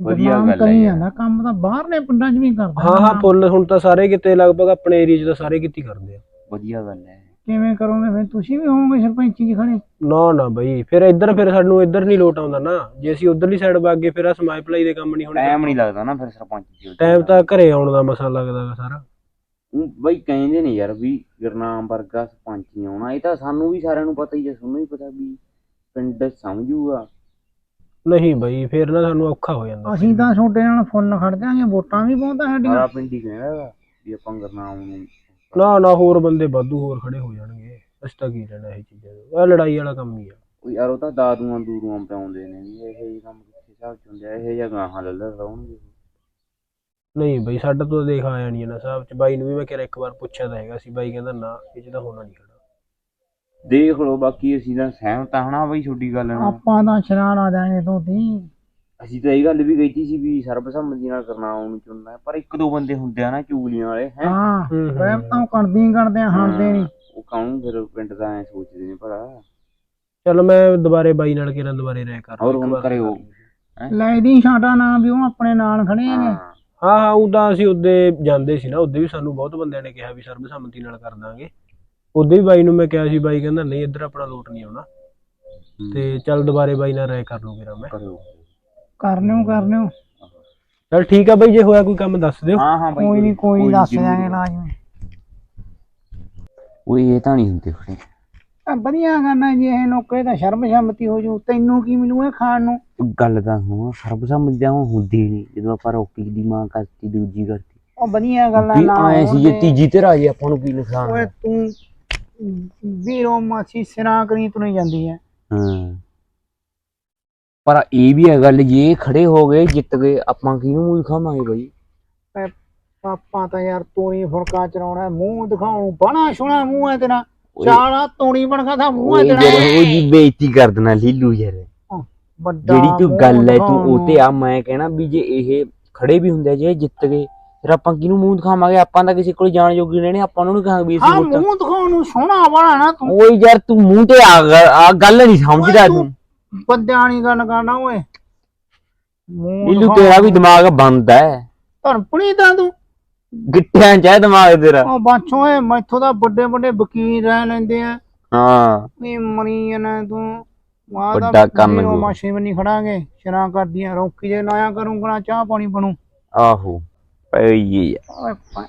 ਵਧੀਆ ਗੱਲ ਹੈ ਕਰੀ ਯਾਰ। ਜਾਂਦਾ ਕੰਮ ਤਾਂ ਬਾਹਰਲੇ ਪਿੰਡਾਂ 'ਚ ਵੀ ਕਰਦਾ। ਹਾਂ ਹਾਂ ਫੁੱਲ ਹੁਣ ਤਾਂ ਸਾਰੇ ਕਿਤੇ ਲਗਭਗ ਆਪਣੇ ਏਰੀਆ 'ਚ ਤਾਂ ਸਾਰੇ ਕਿਤੇ ਹੀ ਕਰਦੇ ਆ। ਵਧੀਆ ਗੱਲ ਹੈ। ਕਿਵੇਂ ਕਰੋਗੇ ਫਿਰ? ਤੁਸੀਂ ਵੀ ਹੋਵੋਗੇ ਸਰਪੰਚੀ 'ਚ ਖੜੇ? ਨਾ ਨਾ ਬਈ ਫਿਰ ਇੱਧਰ ਫਿਰ ਸਾਨੂੰ ਇੱਧਰ ਨਹੀਂ ਲੋਟ ਆਉਂਦਾ ਨਾ। ਜੇ ਅਸੀਂ ਉਧਰਲੀ ਸਾਈਡ ਵਗ ਗਏ ਫਿਰ ਆ ਸਮਾਜ ਭਲਾਈ ਦੇ ਕੰਮ ਨਹੀਂ ਹੋਣੇ। ਟਾਈਮ ਨਹੀਂ ਲੱਗਦਾ ਨਾ ਫਿਰ ਸਰਪੰਚ ਜੀ ਟਾਈਮ ਤਾਂ ਘਰੇ ਆਉਣ ਦਾ ਮਸਾ ਲੱਗਦਾ ਗਾ ਸਾਰਾ। ਉਹ ਬਈ ਕਹਿੰਦੇ ਨੇ ਯਾਰ ਵੀ ਗੁਰਨਾਮ ਵਰਗਾ ਸਰਪੰਚ ਨਹੀਂ ਆਉਣਾ। ਇਹ ਤਾਂ ਸਾਨੂੰ ਵੀ ਸਾਰਿਆਂ ਨੂੰ ਪਤਾ ਹੀ ਹੈ ਤੁਹਾਨੂੰ ਵੀ ਪਤਾ ਵੀ ਪਿੰਡ ਸਮਝੂਗਾ। ਨਹੀਂ ਬਈ ਫਿਰ ਨਾ ਸਾਨੂੰ ਔਖਾ ਹੋ ਜਾਂਦਾ। ਅਸੀਂ ਤਾਂ ਛੋਟੇ ਨਾਲ ਫੁੱਲ ਖੜ ਜਾਾਂਗੇ ਵੋਟਾਂ ਵੀ ਆ ਸਾਡੀਆਂ। ਸਾਰਾ ਪਿੰਡ ਹੀ ਕਹਿੰਦਾ ਵੀ ਆਪਾਂ ਗੁਰਨਾਮ ਨੂੰ ਨਾ ਨਾ ਹੋਰ ਬੰਦੇ ਵਾਧੂ ਹੋਰ ਖੜੇ ਹੋ ਜਾਣਗੇ। ਅਸੀਂ ਤਾਂ ਕੀ ਲੈਣਾ ਇਹ ਚੀਜ਼ਾਂ ਇਹ ਲੜਾਈ ਵਾਲਾ ਕੰਮ ਹੀ ਆ। ਉਹ ਯਾਰ ਉਹ ਤਾਂ ਦਾਦੂਆਂ ਦੂਰੂਆਂ ਪਿਆਉਂਦੇ ਨੇ ਵੀ ਇਹ ਜਿਹੇ ਕੰਮ ਕਿੱਥੇ ਹਿਸਾਬ ਚ ਹੁੰਦੇ ਆ ਇਹ ਜਿਹਾ ਗਾਹਾਂ ਲੈ ਲੈ ਲਾਉਣਗੇ ਨਹੀਂ ਬਈ ਸਾਡਾ ਤਾਂ ਦੇਖ ਆਇਆ ਨਹੀਂ ਨਾ ਸਾਹਿਬ ਚ। ਬਾਈ ਨੂੰ ਵੀ ਮੈਂ ਕਿਹਾ ਇੱਕ ਵਾਰ ਪੁੱਛਿਆ ਤਾਂ ਹੈਗਾ ਸੀ ਬਾਈ ਕਹਿੰਦਾ ਨਾ ਇਹ ਚ ਤਾਂ ਹੋਣਾ ਨਹੀਂ ਖੜਾ। ਦੇਖ ਲਓ ਬਾਕੀ ਅਸੀਂ ਤਾਂ ਸਹਿਮਤ ਆ ਹਨਾ ਬਈ ਛੋਟੀ ਗੱਲ ਨਾਲ ਆਪਾਂ ਤਾਂ ਸ਼ਰਾਨ ਆ ਜਾਾਂਗੇ ਤੋਤੀ ਅਸੀਂ ਤਾਂ ਇਹ ਗੱਲ ਵੀ ਕਹੀ ਸੀ ਵੀ ਸਰਬਸੰਮਤੀ ਨਾਲ ਗੁਰਨਾਮ ਨੂੰ ਚੁਣਨਾ ਪਰ ਇੱਕ ਦੋ ਬੰਦੇ ਹੁੰਦੇ ਆ ਨਾ ਚੁਗਲੀਆਂ ਵਾਲੇ ਹੈ। ਹਾਂ ਹੂੰ, ਤਾਂ ਕਰਦੇ ਕਰਦੇ ਆ ਹਟਦੇ ਨਹੀਂ ਉਹ ਕਾਹਨੂੰ ਫਿਰ ਪਿੰਡ ਦਾ ਐ ਸੋਚਦੇ ਨੇ ਭਲਾ। ਚਲ ਮੈਂ ਦੁਬਾਰੇ ਬਾਈ ਨਾਲ ਕਿਹਨਾਂ ਦੁਬਾਰੇ ਰਹਿ ਕਰ ਹੋਰ ਹੁਣ ਕਰਿਓ। ਲੈ ਦੀ ਸਾਡਾ ਨਾਮ ਵੀ ਉਹ ਆਪਣੇ ਨਾਲ ਖੜੇ ਨੇ ਹਾਂ। ਹਾਂ ਹਾਂ ਤਾਂ ਅਸੀਂ ਉੱਦੇ ਜਾਂਦੇ ਸੀ ਨਾ ਉੱਦੇ ਵੀ ਸਾਨੂੰ ਬਹੁਤ ਬੰਦਿਆਂ ਨੇ ਕਿਹਾ ਵੀ ਸਰਬਸੰਮਤੀ ਨਾਲ ਕਰ ਦਾਂਗੇ। ਉੱਦੇ ਵੀ ਬਾਈ ਨੂੰ ਮੈਂ ਕਿਹਾ ਸੀ ਬਾਈ ਕਹਿੰਦਾ ਨਹੀਂ ਇੱਧਰ ਆਪਣਾ ਲੋਟ ਨਹੀਂ ਆਉਣਾ। ਤੇ ਚੱਲ ਦੁਬਾਰੇ ਬਾਈ ਨਾਲ ਰਹਿ ਕਰ ਲੂੰਗਾ ਮੈਂ। ਕਰਿਓ। ਕਰਨਿਓ ਕਰਨਿਓ ਚਲ ਠੀਕ ਆ ਬਾਈ ਜੇ ਹੋਇਆ ਕੋਈ ਕੰਮ ਦੱਸ ਦਿਓ। ਹਾਂ ਹਾਂ ਬਾਈ ਕੋਈ ਨਹੀਂ ਕੋਈ ਨੀ, ਦੱਸ ਜ਼ਰੂਰ। ਦਿਆਂਗੇ ਲਾਜ਼ਮੀ ਓਏ ਇਹ ਤਾਂ ਨਹੀਂ ਹੁੰਦੇ ਖੜੇ ਆ ਵਧੀਆ ਗੱਲ ਹੈ ਜੀ ਇਹ ਲੋਕੇ ਤਾਂ ਸ਼ਰਮ ਸ਼ਰਮਤੀ ਹੋ ਜੂ। ਤੈਨੂੰ ਕੀ ਮਿਲੂ ਇਹ ਖਾਣ ਨੂੰ? ਗੱਲ ਤਾਂ ਹੁਣ ਸਰਬਸੰਮਤੀ ਤਾਂ ਹੁੰਦੀ ਨਹੀਂ ਜਦੋਂ ਆਪਾਂ ਰੋਟੀ ਦੀ ਮਾਂ ਕਰਤੀ ਦੂਜੀ ਕਰਤੀ। ਉਹ ਵਧੀਆ ਗੱਲ ਹੈ ਵੀ ਨਾ ਆਏ ਸੀ ਜੇ ਹੋਣ ਦੇ। ਤੀਜੀ ਤੇ ਰਾਜੀ ਆਪਾਂ ਨੂੰ ਕੀ ਨੁਕਸਾਨ ਓਏ ਹੈ? ਤੂੰ ਵੀਰੋ ਮਾਸੀ ਸਿਰਾਂ ਕਰੀ ਤੁਰੀ ਜਾਂਦੀ ਹੈ ਹਾਂ। ਪਰ ਇਹ ਵੀ ਹੈ ਗੱਲ ਜੇ ਖੜੇ ਹੋ ਗਏ ਜਿੱਤ ਗਏ ਆਪਾਂ ਕਿਹਨੂੰ ਮੂੰਹ ਖਾਵਾਂਗੇ ਬਾਈ? ਪਾਪਾ ਤਾਂ ਯਾਰ ਤੋਰੀ ਫੁਲਕਾ ਚਰਾਉਣਾ ਹੈ, ਮੂੰਹ ਦਿਖਾਉਣ ਨੂੰ ਬੜਾ ਸੋਹਣਾ ਮੂੰਹ ਹੈ ਤੇਰਾ। ਓਏ। ਚਾਲਾ ਤੋਣੀ ਬਣਗਾ ਤਾਂ ਮੂੰਹ ਹੈ ਤੇਰਾ। ਉਹ ਜੀ ਬੇਇੱਜ਼ਤੀ ਕਰ ਦੇਣਾ ਲੀਲੂ ਯਾਰ। ਜਿਹੜੀ ਤੂੰ ਗੱਲ ਹੈ ਤੂੰ ਉਹ ਤੇ ਆ ਮੈਂ ਕਹਿਣਾ ਵੀ ਜੇ ਇਹ ਖੜੇ ਵੀ ਹੁੰਦੇ ਜੇ ਇਹ ਜਿੱਤ ਗਏ ਫਿਰ ਆਪਾਂ ਕਿਹਨੂੰ ਮੂੰਹ ਦਿਖਾਵਾਂਗੇ? ਆਪਾਂ ਤਾਂ ਕਿਸੇ ਕੋਲ ਜਾਣ ਜੋਗੀ ਰਹਿਣੇ ਆਪਾਂ ਨੂੰ ਨਹੀਂ ਕਹਾਂਗੇ ਵੀ ਅਸੀਂ ਹਾਂ ਮੂੰਹ ਦਿਖਾਉਣ ਨੂੰ ਸੋਹਣਾ ਬੜਾ ਨਾ ਤੂੰ। ਓਏ ਯਾਰ ਤੂੰ ਮੂੰਹ ਤੇ ਆ ਗੱਲ ਨਹੀਂ ਸਮਝਦਾ ਤੂੰ। ਬੰਦਿਆਂ ਨਹੀਂ ਗੱਲ ਕਰਨਾ ਓਏ। ਮੂੰਹ ਲੀਲੂ ਤੇਰਾ ਵੀ ਦਿਮਾਗ ਬੰਦ ਹੈ। ਧਰਪਣੀ ਤਾਂ ਤੂੰ। ਗਿੱਟਿਆਂ ਚ ਹੈ ਦਿਮਾਗ ਤੇਰਾ। ਉਹ ਬਾਛੋ ਏ ਮੈਥੋਂ ਤਾਂ ਵੱਡੇ ਵੱਡੇ ਵਕੀਲ ਰਹਿ ਲੈਂਦੇ ਆ। ਹਾਂ। ਮਰੀ ਜਾਣਾ ਤੂੰ। ਵੱਡਾ ਕੰਮ ਗੋ। ਮਾਸ਼ੇ ਵੀ ਨਹੀਂ ਖੜਾਂਗੇ ਸ਼ਰਾਂ ਕਰਦੀਆਂ ਰੋਕੀ ਜੇ ਲਾਇਆ ਕਰੂੰਗਾ ਚਾਹ ਪਾਣੀ ਬਣੂ। ਆਹੋ ਪਈ ਓਏ ਭੈਣ